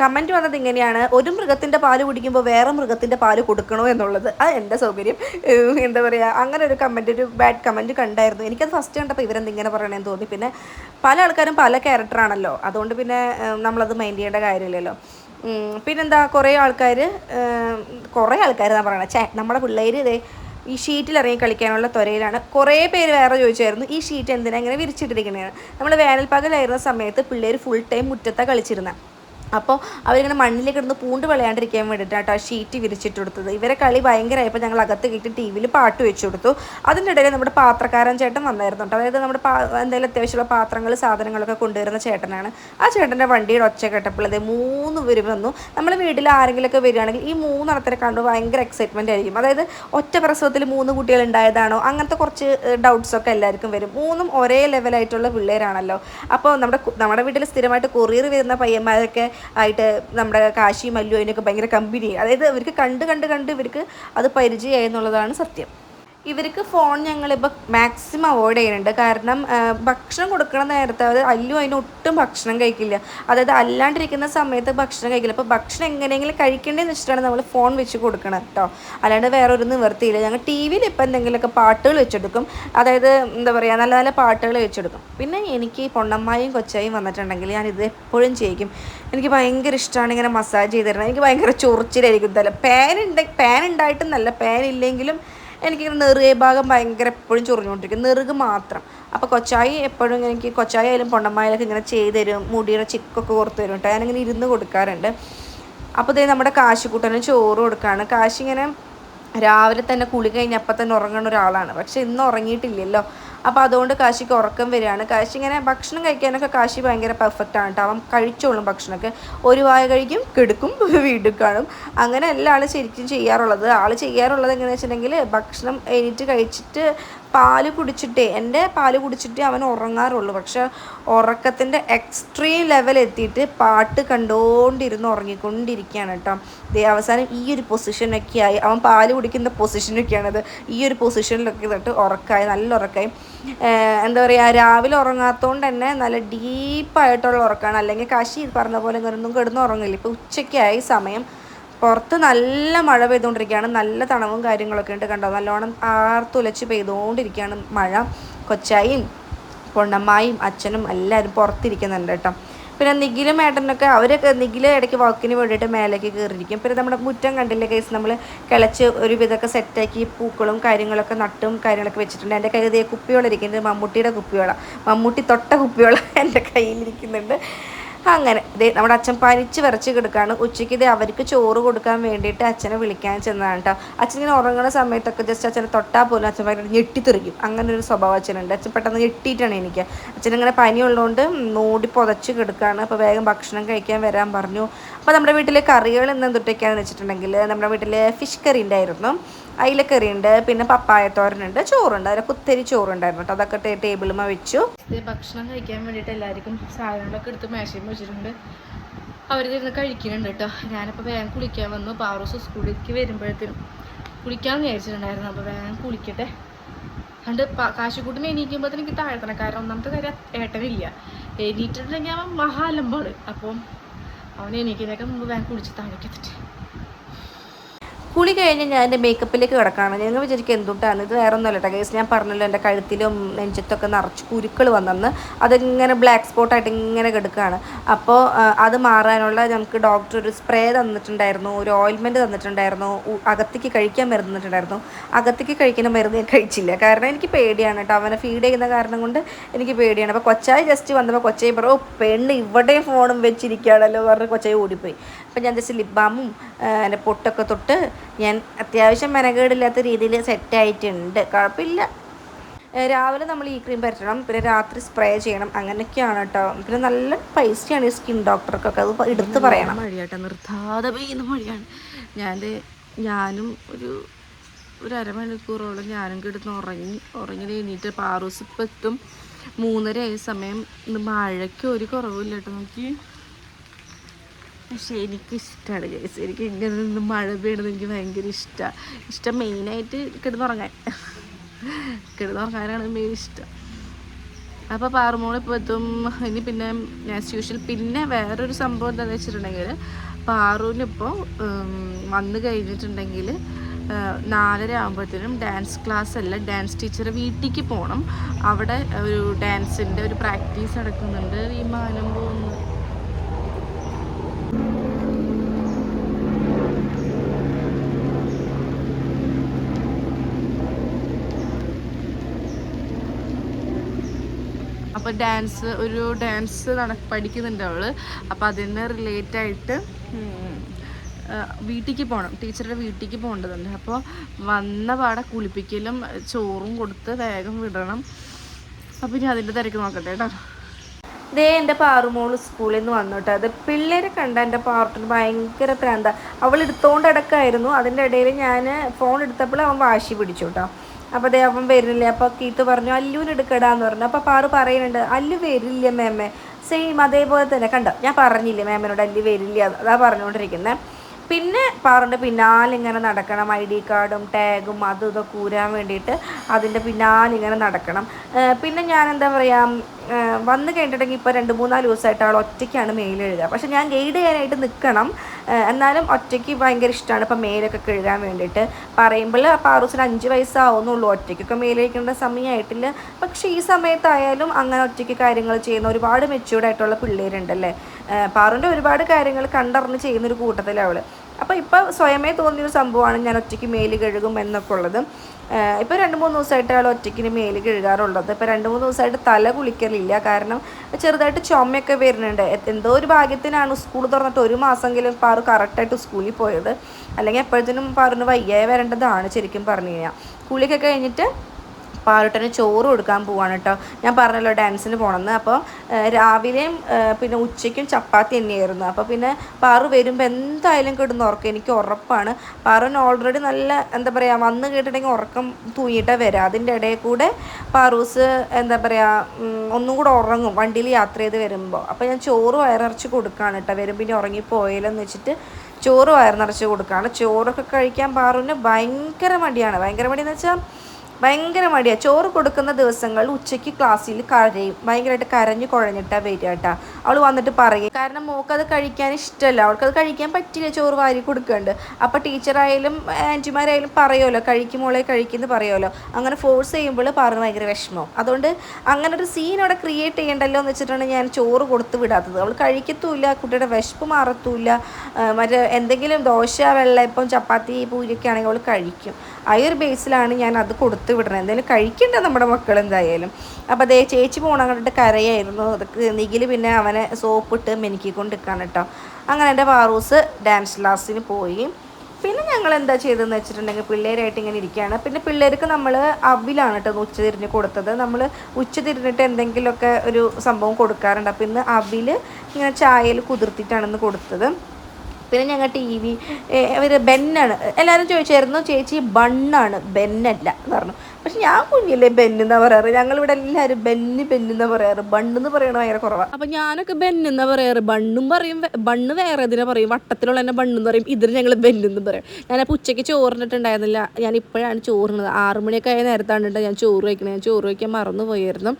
കമന്റ് വന്നത് ഇങ്ങനെയാണ്. ഒരു മൃഗത്തിന്റെ പാൽ കുടിക്കുമ്പോൾ വേറെ മൃഗത്തിന്റെ പാൽ കൊടുക്കണോ എന്നുള്ളത്. അത് എന്റെ സൗകര്യം? എന്താ പറയുക അങ്ങനെ ഒരു കമന്റ് ഒരു ബാഡ് കമന്റ് കണ്ടായിരുന്നു. എനിക്കത് ഫസ്റ്റ് കണ്ടപ്പോൾ ഇവരെന്ത് ഇങ്ങനെ പറയണേന്ന് തോന്നി. പിന്നെ പല ആൾക്കാരും പല ക്യാരക്ടറാണല്ലോ അതുകൊണ്ട് പിന്നെ നമ്മളത് മൈൻഡ് ചെയ്യേണ്ട കാര്യമില്ലല്ലോ. പിന്നെന്താ? കുറേ ആൾക്കാർ കുറേ ആൾക്കാർ എന്നാ പറയണത് ചേ നമ്മുടെ പിള്ളേർ ഇതേ ഈ ഷീറ്റിൽ ഇറങ്ങി കളിക്കാനുള്ള ത്വരയിലാണ്. കുറേ പേര് വേറെ ചോദിച്ചായിരുന്നു ഈ ഷീറ്റ് എന്തിനാ ഇങ്ങനെ വിരിച്ചിട്ടിരിക്കുന്നതാണ് നമ്മൾ വേനൽപ്പകലായിരുന്ന സമയത്ത് പിള്ളേർ ഫുൾ ടൈം മുറ്റത്താണ് കളിച്ചിരുന്നത് അപ്പോൾ അവരിങ്ങനെ മണ്ണിലേക്ക് കിടന്ന് പൂണ്ട് വിളയാണ്ടിരിക്കാൻ വേണ്ടിയിട്ടാണ് ആ ഷീറ്റ് വിരിച്ചിട്ട് കൊടുത്തത് ഇവരെ കളി ഭയങ്കരമായപ്പോൾ ഞങ്ങൾ അകത്ത് കയറ്റി ടി വിയിൽ പാട്ട് വെച്ചു കൊടുത്തു അതിന്റെ ഇടയിൽ നമ്മുടെ പാത്രക്കാരൻ ചേട്ടൻ വന്നായിരുന്നു കേട്ടോ അതായത് നമ്മുടെ പാ എന്തെങ്കിലും അത്യാവശ്യമുള്ള പാത്രങ്ങൾ സാധനങ്ങളൊക്കെ കൊണ്ടുവരുന്ന ചേട്ടനാണ്. ആ ചേട്ടന്റെ വണ്ടിയുടെ ഒച്ച കേട്ടപ്പോൾ ഇത് മൂന്ന് പേര് വന്നു. നമ്മൾ വീട്ടിൽ ആരെങ്കിലുമൊക്കെ വരികയാണെങ്കിൽ ഈ മൂന്നെണ്ണത്തിനെ കണ്ടു ഭയങ്കര എക്സൈറ്റ്മെന്റ് ആയിരിക്കും. അതായത് ഒറ്റ പ്രസവത്തിൽ മൂന്ന് കുട്ടികൾ ഉണ്ടായതാണോ അങ്ങനത്തെ കുറച്ച് ഡൗട്ട്സൊക്കെ എല്ലാവർക്കും വരും. മൂന്നും ഒരേ ലെവലായിട്ടുള്ള പിള്ളേരാണല്ലോ. അപ്പോൾ നമ്മുടെ നമ്മുടെ വീട്ടിൽ സ്ഥിരമായിട്ട് കൊറിയർ വരുന്ന പയ്യന്മാരൊക്കെ ആയിട്ട് നമ്മുടെ കാശി മല്ലു അതിനൊക്കെ ഭയങ്കര കമ്പനി. അതായത് ഇവർക്ക് കണ്ട് കണ്ട് കണ്ട് ഇവർക്ക് അത് പരിചയമായി എന്നുള്ളതാണ് സത്യം. ഇവർക്ക് ഫോൺ ഞങ്ങളിപ്പോൾ മാക്സിമം അവോയ്ഡ് ചെയ്യുന്നുണ്ട്. കാരണം ഭക്ഷണം കൊടുക്കണ നേരത്തെ അത് അല്ലു അതിന് ഒട്ടും ഭക്ഷണം കഴിക്കില്ല. അതായത് അല്ലാണ്ടിരിക്കുന്ന സമയത്ത് ഭക്ഷണം കഴിക്കില്ല. അപ്പോൾ ഭക്ഷണം എങ്ങനെയെങ്കിലും കഴിക്കേണ്ടതെന്ന് വെച്ചിട്ടാണ് നമ്മൾ ഫോൺ വെച്ച് കൊടുക്കണം കേട്ടോ അല്ലാണ്ട് വേറെ ഒരു നിവൃത്തിയില്ല. ഞങ്ങൾ ടി വിയിൽ ഇപ്പോൾ എന്തെങ്കിലുമൊക്കെ പാട്ടുകൾ വെച്ചെടുക്കും. അതായത് എന്താ പറയുക നല്ല നല്ല പാട്ടുകൾ വെച്ചെടുക്കും. പിന്നെ എനിക്ക് പൊണ്ണമ്മായും കൊച്ചായും വന്നിട്ടുണ്ടെങ്കിൽ ഞാൻ ഇത് എപ്പോഴും ചെയ്യിക്കും. എനിക്ക് ഭയങ്കര ഇഷ്ടമാണ് ഇങ്ങനെ മസാജ് ചെയ്ത് തരണം എനിക്ക് ഭയങ്കര ചൊറിച്ചിലായിരിക്കും. തല പാൻ ഉണ്ട് പാൻ ഉണ്ടായിട്ടും നല്ല പാൻ ഇല്ലെങ്കിലും എനിക്കിങ്ങനെ നെറുകെ ഭാഗം ഭയങ്കര എപ്പോഴും ചൊറിഞ്ഞുകൊണ്ടിരിക്കും. നെറുക് മാത്രം. അപ്പോൾ കൊച്ചായി എപ്പോഴും എനിക്ക് കൊച്ചായി ആയാലും പൊണ്ണമ്മായാലൊക്കെ ഇങ്ങനെ ചെയ്ത് തരും. മുടിയുടെ ചിക്കൊക്കെ കുറത്ത് തരും കേട്ടോ. ഞാനിങ്ങനെ ഇരുന്ന് കൊടുക്കാറുണ്ട്. അപ്പോൾ ഇതേ നമ്മുടെ കാശിക്കുട്ടന് ചോറ് കൊടുക്കുകയാണ് കാശിങ്ങനെ രാവിലെ തന്നെ കുളി കഴിഞ്ഞപ്പോൾ തന്നെ ഉറങ്ങുന്ന ഒരാളാണ്. പക്ഷെ ഇന്ന് ഉറങ്ങിയിട്ടില്ലല്ലോ. അപ്പോൾ അതുകൊണ്ട് കാശിക്ക് ഉറക്കം വരികയാണ്. കാശി ഇങ്ങനെ ഭക്ഷണം കഴിക്കാനൊക്കെ കാശി ഭയങ്കര പെർഫെക്റ്റ് ആണ് കേട്ടോ അവൻ കഴിച്ചോളും ഭക്ഷണമൊക്കെ. ഒരു വായ കഴിക്കും കിടക്കും <laughs> വീണ്ടും കാണും. അങ്ങനെ എല്ലാ ആൾ ശരിക്കും ചെയ്യാറുള്ളത്. ആൾ ചെയ്യാറുള്ളത് എങ്ങനെയാണെന്ന് വെച്ചിട്ടുണ്ടെങ്കിൽ ഭക്ഷണം എണീറ്റ് കഴിച്ചിട്ട് പാൽ കുടിച്ചിട്ടേ എന്റെ പാൽ കുടിച്ചിട്ട് അവൻ ഉറങ്ങാറുള്ളൂ. പക്ഷെ ഉറക്കത്തിന്റെ എക്സ്ട്രീം ലെവൽ എത്തിയിട്ട് പാട്ട് കണ്ടുകൊണ്ടിരുന്ന് ഉറങ്ങിക്കൊണ്ടിരിക്കുകയാണ് കേട്ടോ. ദേ അവസാനം ഈ ഒരു പൊസിഷനൊക്കെ ആയി. അവൻ പാൽ കുടിക്കുന്ന പൊസിഷനൊക്കെയാണത് ഈ ഒരു പൊസിഷനിലൊക്കെ തൊട്ട് ഉറക്കായി നല്ല ഉറക്കായി. എന്താ പറയുക രാവിലെ ഉറങ്ങാത്തതുകൊണ്ട് തന്നെ നല്ല ഡീപ്പായിട്ടുള്ള ഉറക്കമാണ് അല്ലെങ്കിൽ കാശി പറഞ്ഞ പോലെ ഒന്നും കിടന്ന് ഉറങ്ങില്ല. ഇപ്പോൾ ഉച്ചയ്ക്കായി സമയം പുറത്ത് നല്ല മഴ പെയ്തുകൊണ്ടിരിക്കുകയാണ്. നല്ല തണവും കാര്യങ്ങളൊക്കെ ഉണ്ട് കണ്ടോ? നല്ലോണം ആർത്തുലച്ച് പെയ്തുകൊണ്ടിരിക്കുകയാണ് മഴ. കൊച്ചായും പൊണ്ണമ്മായും അച്ഛനും എല്ലാവരും പുറത്തിരിക്കുന്നുണ്ട് കേട്ടോ. പിന്നെ നിഖിലും ഏട്ടനൊക്കെ അവരൊക്കെ നിഖിൽ ഇടയ്ക്ക് വാക്കിന് വേണ്ടിയിട്ട് മേലേക്ക് കയറിയിരിക്കും. പിന്നെ നമ്മുടെ മുറ്റം കണ്ടില്ലേ കേസ് നമ്മൾ കിളച്ച് ഒരു വിധമൊക്കെ സെറ്റാക്കി പൂക്കളും കാര്യങ്ങളൊക്കെ നട്ടും കാര്യങ്ങളൊക്കെ വെച്ചിട്ടുണ്ട്. എന്റെ കയ്യിൽ കുപ്പിയോളം ഇരിക്കുന്നുണ്ട്. മമ്മൂട്ടിയുടെ കുപ്പിയോള മമ്മൂട്ടി തൊട്ട കുപ്പിയോള എന്റെ കയ്യിലിരിക്കുന്നുണ്ട് അങ്ങനെ. ദേ നമ്മുടെ അച്ഛൻ പനിച്ച് വിറച്ച് കിടക്കുകയാണ് ഉച്ചയ്ക്ക് ഇത് അവർക്ക് ചോറ് കൊടുക്കാൻ വേണ്ടിയിട്ട് അച്ഛനെ വിളിക്കാൻ ചെന്നതാണ് കേട്ടോ അച്ഛൻ ഇങ്ങനെ ഉറങ്ങുന്ന സമയത്തൊക്കെ ജസ്റ്റ് അച്ഛനെ തൊട്ടാൽ പോലും അച്ഛൻ ഭയങ്കര ഞെട്ടിത്തെറിക്കും. അങ്ങനെ ഒരു സ്വഭാവം അച്ഛനുണ്ട്. അച്ഛൻ പെട്ടെന്ന് ഞെട്ടിയിട്ടാണ് എനിക്ക് അച്ഛനിങ്ങനെ പനി ഉള്ളതുകൊണ്ട് മൂടി പുതച്ച് കിടക്കുകയാണ് അപ്പോൾ വേഗം ഭക്ഷണം കഴിക്കാൻ വരാൻ പറഞ്ഞു. അപ്പോൾ നമ്മുടെ വീട്ടിലെ കറികൾ ഇന്ന് വെച്ചിട്ടുണ്ടെങ്കിൽ നമ്മുടെ വീട്ടിലെ ഫിഷ് കറി ഉണ്ടായിരുന്നു. അയിലക്കറി ഉണ്ട് പിന്നെ പപ്പായത്തോരനുണ്ട് ചോറുണ്ട്. അതിൽ കുത്തരി ചോറുണ്ടായിരുന്നു കേട്ടോ. അതൊക്കെ ടേബിളിൽ വെച്ചു. ഭക്ഷണം കഴിക്കാൻ വേണ്ടിയിട്ട് എല്ലാവർക്കും സാധനങ്ങളൊക്കെ എടുത്ത് മേശയും വെച്ചിട്ടുണ്ട്. അവരിതിരുന്ന് കഴിക്കുന്നുണ്ട് കേട്ടോ. ഞാനിപ്പോൾ വേഗം കുളിക്കാൻ വന്നു. പാറൂസ് സ്കൂളിലേക്ക് വരുമ്പോഴത്തേനും കുളിക്കാമെന്ന് വിചാരിച്ചിട്ടുണ്ടായിരുന്നു. അപ്പോൾ വേഗം കുളിക്കട്ടെ. അതുകൊണ്ട് കാശിക്കൂട്ടിന് എണീക്കുമ്പോൾ എനിക്ക് താഴ്ത്തണം കാരണം ഒന്നാമത്തെ കാര്യം ഏട്ടനില്ല. എണീറ്റിട്ടുണ്ടെങ്കിൽ അവൻ മഹാലമ്പാണ് അപ്പം അവൻ എണീക്കുന്നതൊക്കെ മുമ്പ് വേഗം കുളിച്ച് താഴേക്കെത്തിട്ട് കുളി കഴിഞ്ഞ് ഞാൻ എന്റെ മേക്കപ്പിലേക്ക് കിടക്കുകയാണ്. ഞങ്ങൾ വിചാരിക്കും എന്തുകൊണ്ടാണ് ഇത്? വേറെ ഒന്നുമല്ല കേസ് ഞാൻ പറഞ്ഞല്ലോ എന്റെ കഴുത്തിലും നെഞ്ചത്തൊക്കെ നിറച്ച് കുരുക്കൾ വന്നെന്ന്. അതിങ്ങനെ ബ്ലാക്ക് സ്പോട്ടായിട്ട് ഇങ്ങനെ കിടക്കുകയാണ്. അപ്പോൾ അത് മാറാനുള്ള ഞങ്ങൾക്ക് ഡോക്ടർ ഒരു സ്പ്രേ തന്നിട്ടുണ്ടായിരുന്നു. ഒരു ഓയിൽമെന്റ് തന്നിട്ടുണ്ടായിരുന്നു. അകത്തേക്ക് കഴിക്കാൻ മരുന്ന് തന്നിട്ടുണ്ടായിരുന്നു അകത്തേക്ക് കഴിക്കുന്ന മരുന്ന് ഞാൻ കഴിച്ചില്ല. കാരണം എനിക്ക് പേടിയാണ് കേട്ടോ. അവനെ ഫീഡ് ചെയ്യുന്ന കാരണം കൊണ്ട് എനിക്ക് പേടിയാണ്. അപ്പോൾ കൊച്ചായി ജസ്റ്റ് വന്നപ്പോൾ കൊച്ചായി പറഞ്ഞു "ഓ, പെണ്ണ് ഇവിടെ ഫോണും വെച്ചിരിക്കുകയാണല്ലോ പറഞ്ഞ് കൊച്ചായി ഓടിപ്പോയി. അപ്പം ഞാൻ ജസ്റ്റ് ലിപ് ബാമും എന്റെ പൊട്ടൊക്കെ തൊട്ട് ഞാൻ അത്യാവശ്യം മെനകേടില്ലാത്ത രീതിയിൽ സെറ്റായിട്ടുണ്ട് കുഴപ്പമില്ല. രാവിലെ നമ്മൾ ഈ ക്രീം പരത്തണം പിന്നെ രാത്രി സ്പ്രേ ചെയ്യണം അങ്ങനെയൊക്കെയാണ് കേട്ടോ പിന്നെ നല്ല പൈസയാണ് ഈ സ്കിൻ ഡോക്ടർക്കൊക്കെ അത് എടുത്ത് പറയണം. മഴയാട്ടോ നിർത്താതെ പെയ്യുന്ന മഴയാണ് ഞാൻ ഞാനും ഒരു ഒരു അരമണിക്കൂറോളം ഞാനും കിടന്ന് ഉറങ്ങി ഉറങ്ങി എണീറ്റ് പാറൂസിപ്പെത്തും മൂന്നര ആയ സമയം ഇന്ന് മഴയ്ക്ക് ഒരു കുറവില്ല കേട്ടോ നോക്കി പക്ഷേ എനിക്കിഷ്ടമാണ് ഗൈസ് എനിക്ക് ഇങ്ങനെ നിന്ന് മഴ പെയ്യണത് എനിക്ക് ഭയങ്കര ഇഷ്ടമാണ് ഇഷ്ടം മെയിനായിട്ട് കിടന്നുറങ്ങാൻ. കിടന്നുറങ്ങാനാണ് മെയിൻ ഇഷ്ടം. അപ്പോൾ പാറുമോൾ ഇപ്പോൾ എത്തും. ഇനി പിന്നെ ആസ് യൂഷ്വൽ പിന്നെ വേറൊരു സംഭവം എന്താണെന്ന് വെച്ചിട്ടുണ്ടെങ്കിൽ പാറുവിനിപ്പോൾ വന്നു കഴിഞ്ഞിട്ടുണ്ടെങ്കിൽ നാലര ആകുമ്പോഴത്തേനും ഡാൻസ് ക്ലാസ് അല്ല ഡാൻസ് ടീച്ചർ വീട്ടിലേക്ക് പോകണം അവിടെ ഒരു ഡാൻസിന്റെ ഒരു പ്രാക്ടീസ് നടക്കുന്നുണ്ട്. ഈ മാനം പോകുന്നു. അപ്പോൾ ഡാൻസ് ഒരു ഡാൻസ് നട പഠിക്കുന്നുണ്ട് അവൾ. അപ്പോൾ അതിന് റിലേറ്റ് ആയിട്ട് ഉം, ആ, വീട്ടിലേക്ക് പോകണം ടീച്ചറുടെ വീട്ടിലേക്ക് പോകേണ്ടതുണ്ട്. അപ്പോൾ വന്ന പാടെ കുളിപ്പിക്കലും ചോറും കൊടുത്ത് വേഗം വിടണം. അപ്പോൾ ഇനി അതിന്റെ തിരക്ക് നോക്കട്ടെ കേട്ടോ. ദേ എന്റെ പാറുമോൾ സ്കൂളിൽ നിന്ന് വന്നു കേട്ടോ അത് പിള്ളേരെ കണ്ട എന്റെ പാർട്ടിന് ഭയങ്കര പ്രാന്ത. അവൾ എടുത്തോണ്ട് അടക്കമായിരുന്നു അതിന്റെ ഇടയിൽ ഞാൻ ഫോൺ എടുത്തപ്പോൾ അവൻ വാശി പിടിച്ചു കേട്ടോ. അപ്പോൾ ദേ അവൻ വരില്ലേ അപ്പോൾ കീത്ത് പറഞ്ഞു അല്ലുവിന് എടുക്കടാന്ന് പറഞ്ഞു. അപ്പോൾ പാറു പറയുന്നുണ്ട് അല്ലു വരില്ല മേമേ. സെയിം അതേപോലെ തന്നെ. കണ്ടോ? ഞാൻ പറഞ്ഞില്ലേ മേമനോട് അല്ലു വരില്ല അതാ പറഞ്ഞുകൊണ്ടിരിക്കുന്നത് പിന്നെ പാറുണ്ട് പിന്നാലെ ഇങ്ങനെ നടക്കണം. ഐ ഡി കാർഡും ടാഗും അതും ഇതൊക്കെ ഊരാൻ വേണ്ടിയിട്ട് അതിന്റെ പിന്നാലെ ഇങ്ങനെ നടക്കണം. പിന്നെ ഞാൻ എന്താ പറയുക വന്ന് കഴിഞ്ഞിട്ടുണ്ടെങ്കിൽ ഇപ്പോൾ രണ്ട് മൂന്നാൽ ദിവസമായിട്ട് ആൾ ഒറ്റയ്ക്കാണ് മെയിൽ എഴുതുക. പക്ഷെ ഞാൻ ഗൈഡ് ചെയ്യാനായിട്ട് നിൽക്കണം. എന്നാലും ഒറ്റയ്ക്ക് ഭയങ്കര ഇഷ്ടമാണ് ഇപ്പം മെയിലൊക്കെ കഴുകാൻ വേണ്ടിയിട്ട്. പറയുമ്പോൾ പാറൂസിന് അഞ്ച് വയസ്സാവുന്നുള്ളൂ. ഒറ്റയ്ക്കൊക്കെ മെയിൽ അയക്കേണ്ട സമയമായിട്ടില്ല. പക്ഷേ ഈ സമയത്തായാലും അങ്ങനെ ഒറ്റയ്ക്ക് കാര്യങ്ങൾ ചെയ്യുന്ന ഒരുപാട് മെച്യൂർഡ് ആയിട്ടുള്ള പിള്ളേരുണ്ടല്ലേ? പാറുന്റെ ഒരുപാട് കാര്യങ്ങൾ കണ്ടറിഞ്ഞ് ചെയ്യുന്നൊരു ഒരു കൂട്ടത്തിലാണ് അപ്പോൾ ഇപ്പോൾ സ്വയമേ തോന്നിയൊരു സംഭവമാണ് ഞാൻ ഒറ്റയ്ക്ക് മെയിൽ കഴുകും എന്നൊക്കെ ഉള്ളത്. ഇപ്പോൾ രണ്ട് മൂന്ന് ദിവസമായിട്ട് അയാൾ ഒറ്റയ്ക്കിന് മേൽ കഴുകാറുള്ളത് ഇപ്പോൾ രണ്ട് മൂന്ന് ദിവസമായിട്ട് തല കുളിക്കലില്ല. കാരണം ചെറുതായിട്ട് ചുമയൊക്കെ വരുന്നുണ്ട്. എന്തോ ഒരു ഭാഗ്യത്തിനാണ് സ്കൂൾ തുറന്നിട്ട് ഒരു മാസമെങ്കിലും പാറു കറക്റ്റായിട്ട് സ്കൂളിൽ പോയത്. അല്ലെങ്കിൽ എപ്പോഴത്തേനും പാറിന് വയ്യായ വരേണ്ടതാണ് ശരിക്കും പറഞ്ഞു കഴിഞ്ഞാൽ. കുളിയൊക്കെ കഴിഞ്ഞിട്ട് പാറുട്ടന് ചോറ് കൊടുക്കാൻ പോവാണ് കേട്ടോ ഞാൻ പറഞ്ഞല്ലോ ഡാൻസിന് പോകണമെന്ന് അപ്പോൾ രാവിലെയും പിന്നെ ഉച്ചയ്ക്കും ചപ്പാത്തി തന്നെയായിരുന്നു. അപ്പോൾ പിന്നെ പാറു വരുമ്പോൾ എന്തായാലും കിടന്ന് ഉറക്കം. എനിക്ക് ഉറപ്പാണ്. പാറുവിന് ഓൾറെഡി നല്ല എന്താ പറയുക വന്ന് കേട്ടിട്ടുണ്ടെങ്കിൽ ഉറക്കം തൂങ്ങിയിട്ടേ വരാം. അതിന്റെ ഇടയിൽ കൂടെ പാറൂസ് എന്താ പറയുക ഒന്നും കൂടെ ഉറങ്ങും വണ്ടിയിൽ യാത്ര ചെയ്ത് വരുമ്പോൾ അപ്പോൾ ഞാൻ ചോറ് വയറിറച്ച് കൊടുക്കുകയാണ് കേട്ടോ വരുമ്പോൾ ഇനി ഉറങ്ങിപ്പോയില്ലെന്ന് വെച്ചിട്ട് ചോറ് വയർ നിറച്ച് കൊടുക്കുകയാണ് ചോറൊക്കെ കഴിക്കാൻ പാറുവിന് ഭയങ്കര മടിയാണ്. ഭയങ്കര മടിയെന്ന് വെച്ചാൽ ഭയങ്കര മടിയാണ് ചോറ് കൊടുക്കുന്ന ദിവസങ്ങളിൽ ഉച്ചയ്ക്ക് ക്ലാസ്സിൽ കരയും. ഭയങ്കരമായിട്ട് കരഞ്ഞു കുഴഞ്ഞിട്ടാ വരിക കേട്ടാ. അവൾ വന്നിട്ട് പറയും കാരണം മോൾക്ക് അത് കഴിക്കാൻ ഇഷ്ടമല്ല അവൾക്കത് കഴിക്കാൻ പറ്റില്ല ചോറ് വാരി കൊടുക്കുന്നുണ്ട് അപ്പോൾ ടീച്ചറായാലും ആന്റിമാരായാലും പറയുമല്ലോ കഴിക്കുമോളെ കഴിക്കുന്നു പറയുമല്ലോ അങ്ങനെ ഫോഴ്സ് ചെയ്യുമ്പോൾ പറഞ്ഞു ഭയങ്കര വിഷമം. അതുകൊണ്ട് അങ്ങനെ ഒരു സീൻ അവിടെ ക്രിയേറ്റ് ചെയ്യണ്ടല്ലോ എന്ന് വെച്ചിട്ടാണ് ഞാൻ ചോറ് കൊടുത്ത് വിടാത്തത്. അവൾ കഴിക്കത്തുമില്ല കുട്ടിയുടെ വിശപ്പ് മാറത്തുമില്ല. മറ്റേ എന്തെങ്കിലും ദോശ വെള്ളയപ്പം ചപ്പാത്തി പൂരിയൊക്കെ ആണെങ്കിൽ അവൾ കഴിക്കും. ആ ഒരു ബേസിലാണ് ഞാൻ അത് കൊടുത്ത് വിടുന്നത് എന്തായാലും കഴിക്കണ്ട നമ്മുടെ മക്കൾ എന്തായാലും. അപ്പോൾ അതേ ചേച്ചി പോകണം കണ്ടിട്ട് കരയായിരുന്നു. അതൊക്കെ നിഖിൽ പിന്നെ അവനെ സോപ്പിട്ട് മെനിക്കിക്കൊണ്ട് നിൽക്കാണ് കേട്ടോ. അങ്ങനെ എന്റെ വാറൂസ് ഡാൻസ് ക്ലാസ്സിന് പോയി. പിന്നെ ഞങ്ങൾ എന്താ ചെയ്തതെന്ന് വെച്ചിട്ടുണ്ടെങ്കിൽ പിള്ളേരായിട്ട് ഇങ്ങനെ ഇരിക്കുകയാണ്. പിന്നെ പിള്ളേർക്ക് നമ്മൾ അവിലാണ് കേട്ടോ ഉച്ച തിരിഞ്ഞ് കൊടുത്തത്. നമ്മൾ ഉച്ച തിരിഞ്ഞിട്ട് എന്തെങ്കിലുമൊക്കെ ഒരു സംഭവം കൊടുക്കാറുണ്ട്. അപ്പോൾ ഇന്ന് അവിൽ ഇങ്ങനെ ചായയിൽ കുതിർത്തിട്ടാണ് ഇന്ന് കൊടുത്തത്. പിന്നെ ഞങ്ങൾ ടി വി ഇവർ ബെന്നാണ്. എല്ലാവരും ചോദിച്ചായിരുന്നു ചേച്ചി ബണ്ണാണ്. ബെന്നല്ല എന്ന് പറഞ്ഞു. പക്ഷെ ഞാൻ കുഞ്ഞില്ലേ ബെന്നെന്നാ പറയാറ്. ഞങ്ങളിവിടെ എല്ലാവരും ബെന്ന് ബെന്നെന്നാ പറയാറ്. ബണ്ണെന്ന് പറയണ ഭയങ്കര കുറവാണ് അപ്പം ഞാനൊക്കെ ബെന്നെന്നാ പറയാറ്. ബണ്ണും പറയും ബണ്ണ് വേറെ ഇതിനെ പറയും? വട്ടത്തിലുള്ള തന്നെ ബണ്ണെന്ന് പറയും. ഇതിന് ഞങ്ങൾ ബെന്നെന്ന് പറയും. ഞാനപ്പോൾ ഉച്ചയ്ക്ക് ചോറിനിട്ടുണ്ടായിരുന്നില്ല. ഞാൻ ഇപ്പോഴാണ് ചോറിനത് ആറുമണിയൊക്കെ ആയ നേരത്താണ് ഞാൻ ചോറ് വയ്ക്കണത് ഞാൻ ചോറ് വയ്ക്കാൻ മറന്നു പോയായിരുന്നു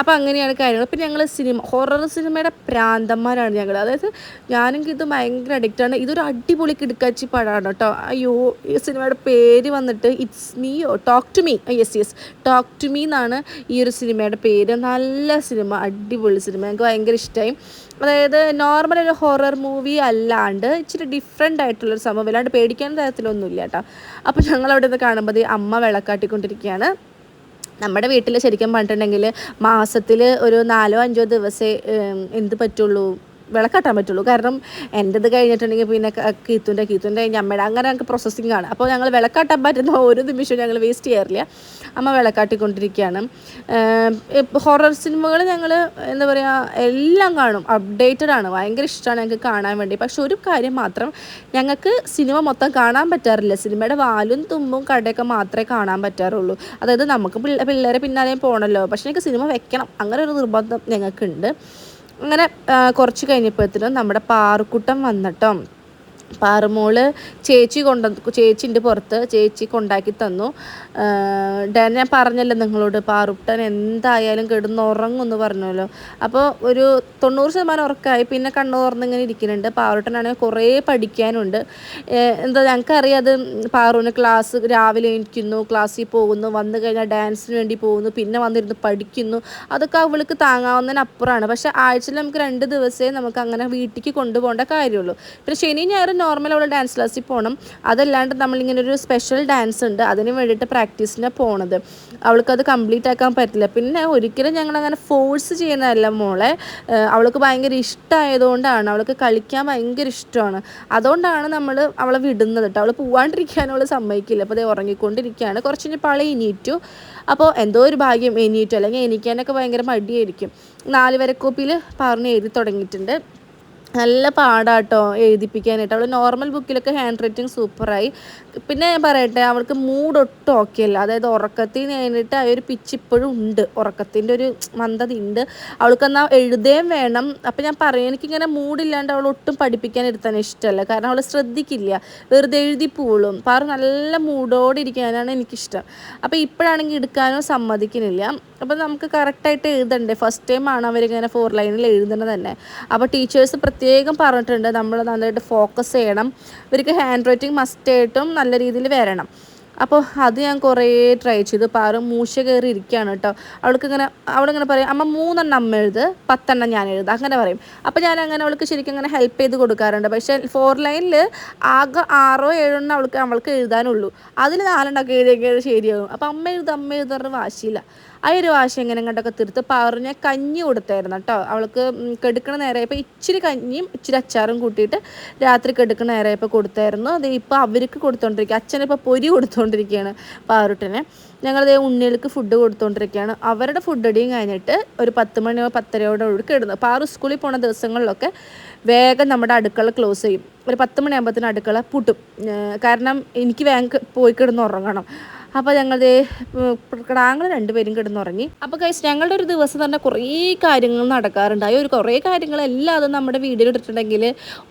അപ്പോൾ അങ്ങനെയാണ് കാര്യങ്ങൾ. പിന്നെ ഞങ്ങൾ സിനിമ ഹൊറർ സിനിമയുടെ പ്രാന്തന്മാരാണ് ഞങ്ങൾ അതായത് ഞാനും ഇത് ഭയങ്കര അഡിക്റ്റാണ് ഇതൊരു അടിപൊളി കിടക്കാച്ചി പടമാണ് കേട്ടോ. അയ്യോ ഈ സിനിമയുടെ പേര് വന്നിട്ട് it's മീയോ talk to me yes yes talk to me എന്നാണ് ഈ ഒരു സിനിമയുടെ പേര്. നല്ല സിനിമ അടിപൊളി സിനിമ. ഞങ്ങൾക്ക് ഭയങ്കര ഇഷ്ടമായി അതായത് നോർമൽ ഒരു ഹൊറർ മൂവി അല്ലാണ്ട് ഇച്ചിരി ഡിഫറെന്റ് ആയിട്ടുള്ളൊരു സംഭവം. അല്ലാണ്ട് പേടിക്കാൻ തരത്തിലൊന്നുമില്ല കേട്ടോ. അപ്പോൾ ഞങ്ങൾ അവിടെ നിന്ന് കാണുമ്പോൾ അമ്മ വെള്ളക്കാട്ടിക്കൊണ്ടിരിക്കുകയാണ് നമ്മുടെ വീട്ടിൽ ശരിക്കും പറഞ്ഞിട്ടുണ്ടെങ്കിൽ മാസത്തിൽ ഒരു നാലോ അഞ്ചോ ദിവസമേ എന്ത് പറ്റുള്ളൂ? വിളക്കാട്ടാൻ പറ്റുള്ളൂ. കാരണം എന്റെത് കഴിഞ്ഞിട്ടുണ്ടെങ്കിൽ പിന്നെ കീത്തുന്റെ കീത്തുന്റെ കഴിഞ്ഞ് അമ്മയുടെ അങ്ങനെ ഞങ്ങൾക്ക് പ്രോസസ്സിങ് ആണ്. അപ്പോൾ ഞങ്ങൾ വിളക്കാട്ടാൻ പറ്റുന്ന ഒരു നിമിഷവും ഞങ്ങൾ വേസ്റ്റ് ചെയ്യാറില്ല. അമ്മ വിളക്കാട്ടിക്കൊണ്ടിരിക്കുകയാണ് ഹൊറർ സിനിമകൾ ഞങ്ങൾ എന്താ പറയുക എല്ലാം കാണും. അപ്ഡേറ്റഡ് ആണ്. ഭയങ്കര ഇഷ്ടമാണ് ഞങ്ങൾക്ക് കാണാൻ വേണ്ടി. പക്ഷെ ഒരു കാര്യം മാത്രം ഞങ്ങൾക്ക് സിനിമ മൊത്തം കാണാൻ പറ്റാറില്ല. സിനിമയുടെ വാലും തുമ്പും കടയൊക്കെ മാത്രമേ കാണാൻ പറ്റാറുള്ളൂ. അതായത് നമുക്ക് പിള്ള- പിള്ളേരെ പിന്നാലെയും പോകണമല്ലോ പക്ഷെ ഞങ്ങൾക്ക് സിനിമ വെക്കണം. അങ്ങനെ ഒരു നിർബന്ധം ഞങ്ങൾക്കുണ്ട് അങ്ങനെ കുറച്ച് കഴിഞ്ഞപ്പോഴത്തേനും നമ്മുടെ പാറുക്കുട്ടം വന്നിട്ടോ. പാറുമോൾ ചേച്ചി കൊണ്ട ചേച്ചിന്റെ പുറത്ത് ചേച്ചി കൊണ്ടാക്കി തന്നു. ഞാൻ പറഞ്ഞല്ലോ നിങ്ങളോട് പാറുട്ടൻ എന്തായാലും കിടന്നുറങ്ങുമെന്ന് പറഞ്ഞല്ലോ. അപ്പോൾ ഒരു തൊണ്ണൂറ് ശതമാനം ഉറക്കമായി പിന്നെ കണ്ണു തുറന്നിങ്ങനെ ഇരിക്കുന്നുണ്ട്. പാറുട്ടനാണെങ്കിൽ കുറേ പഠിക്കാനുണ്ട്. എന്താ ഞങ്ങൾക്കറിയാം അത് പാറുവിന് ക്ലാസ് രാവിലെ എണീക്കുന്നു ക്ലാസ്സിൽ പോകുന്നു വന്നു കഴിഞ്ഞാൽ ഡാൻസിന് വേണ്ടി പോകുന്നു പിന്നെ വന്നിരുന്ന് പഠിക്കുന്നു. അതൊക്കെ അവൾക്ക് താങ്ങാവുന്നതിനപ്പുറമാണ്. പക്ഷെ ആഴ്ചയിൽ നമുക്ക് രണ്ട് ദിവസമേ നമുക്ക് അങ്ങനെ വീട്ടിലേക്ക് കൊണ്ടുപോകേണ്ട കാര്യമുള്ളൂ. പിന്നെ ശനി ഞായറും നോർമൽ അവൾ ഡാൻസ് ക്ലാസ്സിൽ പോകണം. അതല്ലാണ്ട് നമ്മളിങ്ങനെ ഒരു സ്പെഷ്യൽ ഡാൻസ് ഉണ്ട്. അതിന് വേണ്ടിയിട്ട് പ്രാക്ടീസിന് പോണത്. അവൾക്കത് കംപ്ലീറ്റ് ആക്കാൻ പറ്റില്ല. പിന്നെ ഒരിക്കലും ഞങ്ങൾ അങ്ങനെ ഫോഴ്സ് ചെയ്യുന്നതല്ല മോളെ. അവൾക്ക് ഭയങ്കര ഇഷ്ടമായതുകൊണ്ടാണ് അവൾക്ക് കളിക്കാൻ ഭയങ്കര ഇഷ്ടമാണ്. അതുകൊണ്ടാണ് നമ്മൾ അവളെ വിടുന്നത് കേട്ടോ അവൾ പോവാണ്ടിരിക്കാൻ അവൾ സമ്മതിക്കില്ല. അപ്പോൾ അതേ ഉറങ്ങിക്കൊണ്ടിരിക്കുകയാണ്. കുറച്ച് കഴിഞ്ഞപ്പോൾ അവളെ എണീറ്റു. അപ്പോൾ എന്തോ ഒരു ഭാഗ്യം എണീറ്റു. അല്ലെങ്കിൽ എണീക്കാനൊക്കെ ഭയങ്കര മടിയായിരിക്കും. നാല് വരക്കോപ്പിയിൽ പറഞ്ഞ് എഴുതി തുടങ്ങിയിട്ടുണ്ട്. നല്ല പാടാട്ടോ എഴുതിപ്പിക്കാനായിട്ട്. അവൾ നോർമൽ ബുക്കിലൊക്കെ ഹാൻഡ് റൈറ്റിംഗ് സൂപ്പറായി പിന്നെ ഞാൻ പറയട്ടെ അവൾക്ക് മൂഡ് ഒട്ടും ഓക്കെ അല്ല. അതായത് ഉറക്കത്തിൽ കഴിഞ്ഞിട്ട് ആ ഒരു പിച്ച് ഇപ്പോഴും ഉണ്ട്. ഉറക്കത്തിന്റെ ഒരു മന്ദത ഉണ്ട് അവൾക്ക് എന്നാൽ എഴുതുകയും വേണം. അപ്പം ഞാൻ പറയും എനിക്കിങ്ങനെ മൂഡില്ലാണ്ട് അവൾ ഒട്ടും പഠിപ്പിക്കാൻ ഇരുത്താൻ ഇഷ്ടമല്ല. കാരണം അവൾ ശ്രദ്ധിക്കില്ല. വെറുതെ എഴുതി പോളും. പാറ നല്ല മൂഡോടെ ഇരിക്കാനാണ് എനിക്കിഷ്ടം. അപ്പോൾ ഇപ്പോഴാണെങ്കിൽ എടുക്കാനോ സമ്മതിക്കുന്നില്ല. അപ്പോൾ നമുക്ക് കറക്റ്റായിട്ട് എഴുതണ്ടേ? ഫസ്റ്റ് ടൈം ആണ് അവരിങ്ങനെ ഫോർ ലൈനിൽ എഴുതണത് തന്നെ. അപ്പോൾ ടീച്ചേഴ്സ് പ്രത്യേകം പറഞ്ഞിട്ടുണ്ട്. നമ്മൾ നന്നായിട്ട് ഫോക്കസ് ചെയ്യണം. ഇവർക്ക് ഹാൻഡ് റൈറ്റിംഗ് മസ്റ്റായിട്ടും നല്ല രീതിയിൽ വരണം. അപ്പോൾ അത് ഞാൻ കുറേ ട്രൈ ചെയ്തു. പാറു മൂശ കയറി ഇരിക്കുകയാണ് കേട്ടോ അവൾക്ക് ഇങ്ങനെ അവളിങ്ങനെ പറയും അമ്മ മൂന്നെണ്ണം അമ്മ എഴുത് പത്തെണ്ണം ഞാൻ എഴുതുക അങ്ങനെ പറയും. അപ്പോൾ ഞാൻ അങ്ങനെ അവൾക്ക് ശരിക്കും അങ്ങനെ ഹെൽപ്പ് ചെയ്ത് കൊടുക്കാറുണ്ട്. പക്ഷേ ഫോർ ലൈനിൽ ആകെ ആറോ ഏഴോ എണ്ണം അവൾക്ക് അവൾക്ക് എഴുതാനുള്ളൂ. അതിൽ നാലെണ്ണമൊക്കെ എഴുതിയെങ്കിൽ ശരിയാകും. അപ്പോൾ അമ്മ എഴുതും അമ്മ എഴുതാറ് വാശിയില്ല. ആ ഒരു വാശി എങ്ങനെ കണ്ടൊക്കെ തീർത്ത് പറഞ്ഞ കഞ്ഞി കൊടുത്തായിരുന്നു കേട്ടോ. അവൾക്ക് കെടുക്കണ നേരമായപ്പോൾ ഇച്ചിരി കഞ്ഞിയും ഇച്ചിരി അച്ചാറും കൂട്ടിയിട്ട് രാത്രി കെടുക്കണ നേരമായപ്പോൾ കൊടുത്തായിരുന്നു. അത് ഇപ്പോൾ അവർക്ക് കൊടുത്തോണ്ടിരിക്കുക അച്ഛനിപ്പോൾ പൊരി കൊടുത്തോണ്ടിരിക്കുകയാണ് പാറുട്ടിനെ ഞങ്ങളതേ ഉണ്ണികൾക്ക് ഫുഡ് കൊടുത്തോണ്ടിരിക്കുകയാണ് അവരുടെ ഫുഡ് അടിയും കഴിഞ്ഞിട്ട് ഒരു പത്ത് മണിയോ പത്തരയോടെ ഒഴുക്ക് ഇടുന്നു പാറു സ്കൂളിൽ പോണ ദിവസങ്ങളിലൊക്കെ വേഗം നമ്മുടെ അടുക്കള ക്ലോസ് ചെയ്യും. ഒരു പത്ത് മണിയാകുമ്പോഴത്തേന് അടുക്കള പൂട്ടും. കാരണം എനിക്ക് വേഗം പോയി കിടന്ന് ഉറങ്ങണം. അപ്പോൾ ഞങ്ങളത് കിടാങ്ങൾ രണ്ടുപേരും കിടന്നുറങ്ങി. അപ്പോൾ കഴിച്ച് ഞങ്ങളുടെ ഒരു ദിവസം തന്നെ കുറേ കാര്യങ്ങൾ നടക്കാറുണ്ടായി ഒരു കുറേ കാര്യങ്ങളെല്ലാം അത് നമ്മുടെ വീഡിയോയിൽ ഇട്ടിട്ടുണ്ടെങ്കിൽ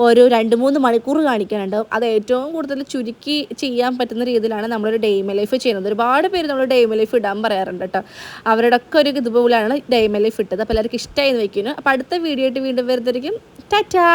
ഒരു രണ്ട് മൂന്ന് മണിക്കൂർ കാണിക്കാനുണ്ടാവും അത് ഏറ്റവും കൂടുതൽ ചുരുക്കി ചെയ്യാൻ പറ്റുന്ന രീതിയിലാണ് നമ്മളൊരു ഡെയ്മ ലൈഫ് ചെയ്യുന്നത്. ഒരുപാട് പേര് നമ്മൾ ഡെയ്മ ലൈഫ് ഇടാൻ പറയാറുണ്ട് കേട്ടോ അവരുടെ ഒക്കെ ഒരു ഇതുപോലെയാണ് ഡെയ്മ ലൈഫ് ഇട്ടത്. അപ്പോൾ എല്ലാവർക്കും ഇഷ്ടമായി വയ്ക്കുന്നു അപ്പോൾ അടുത്ത വീഡിയോ ആയിട്ട് വീണ്ടും വരുന്നതായിരിക്കും. ടാറ്റാ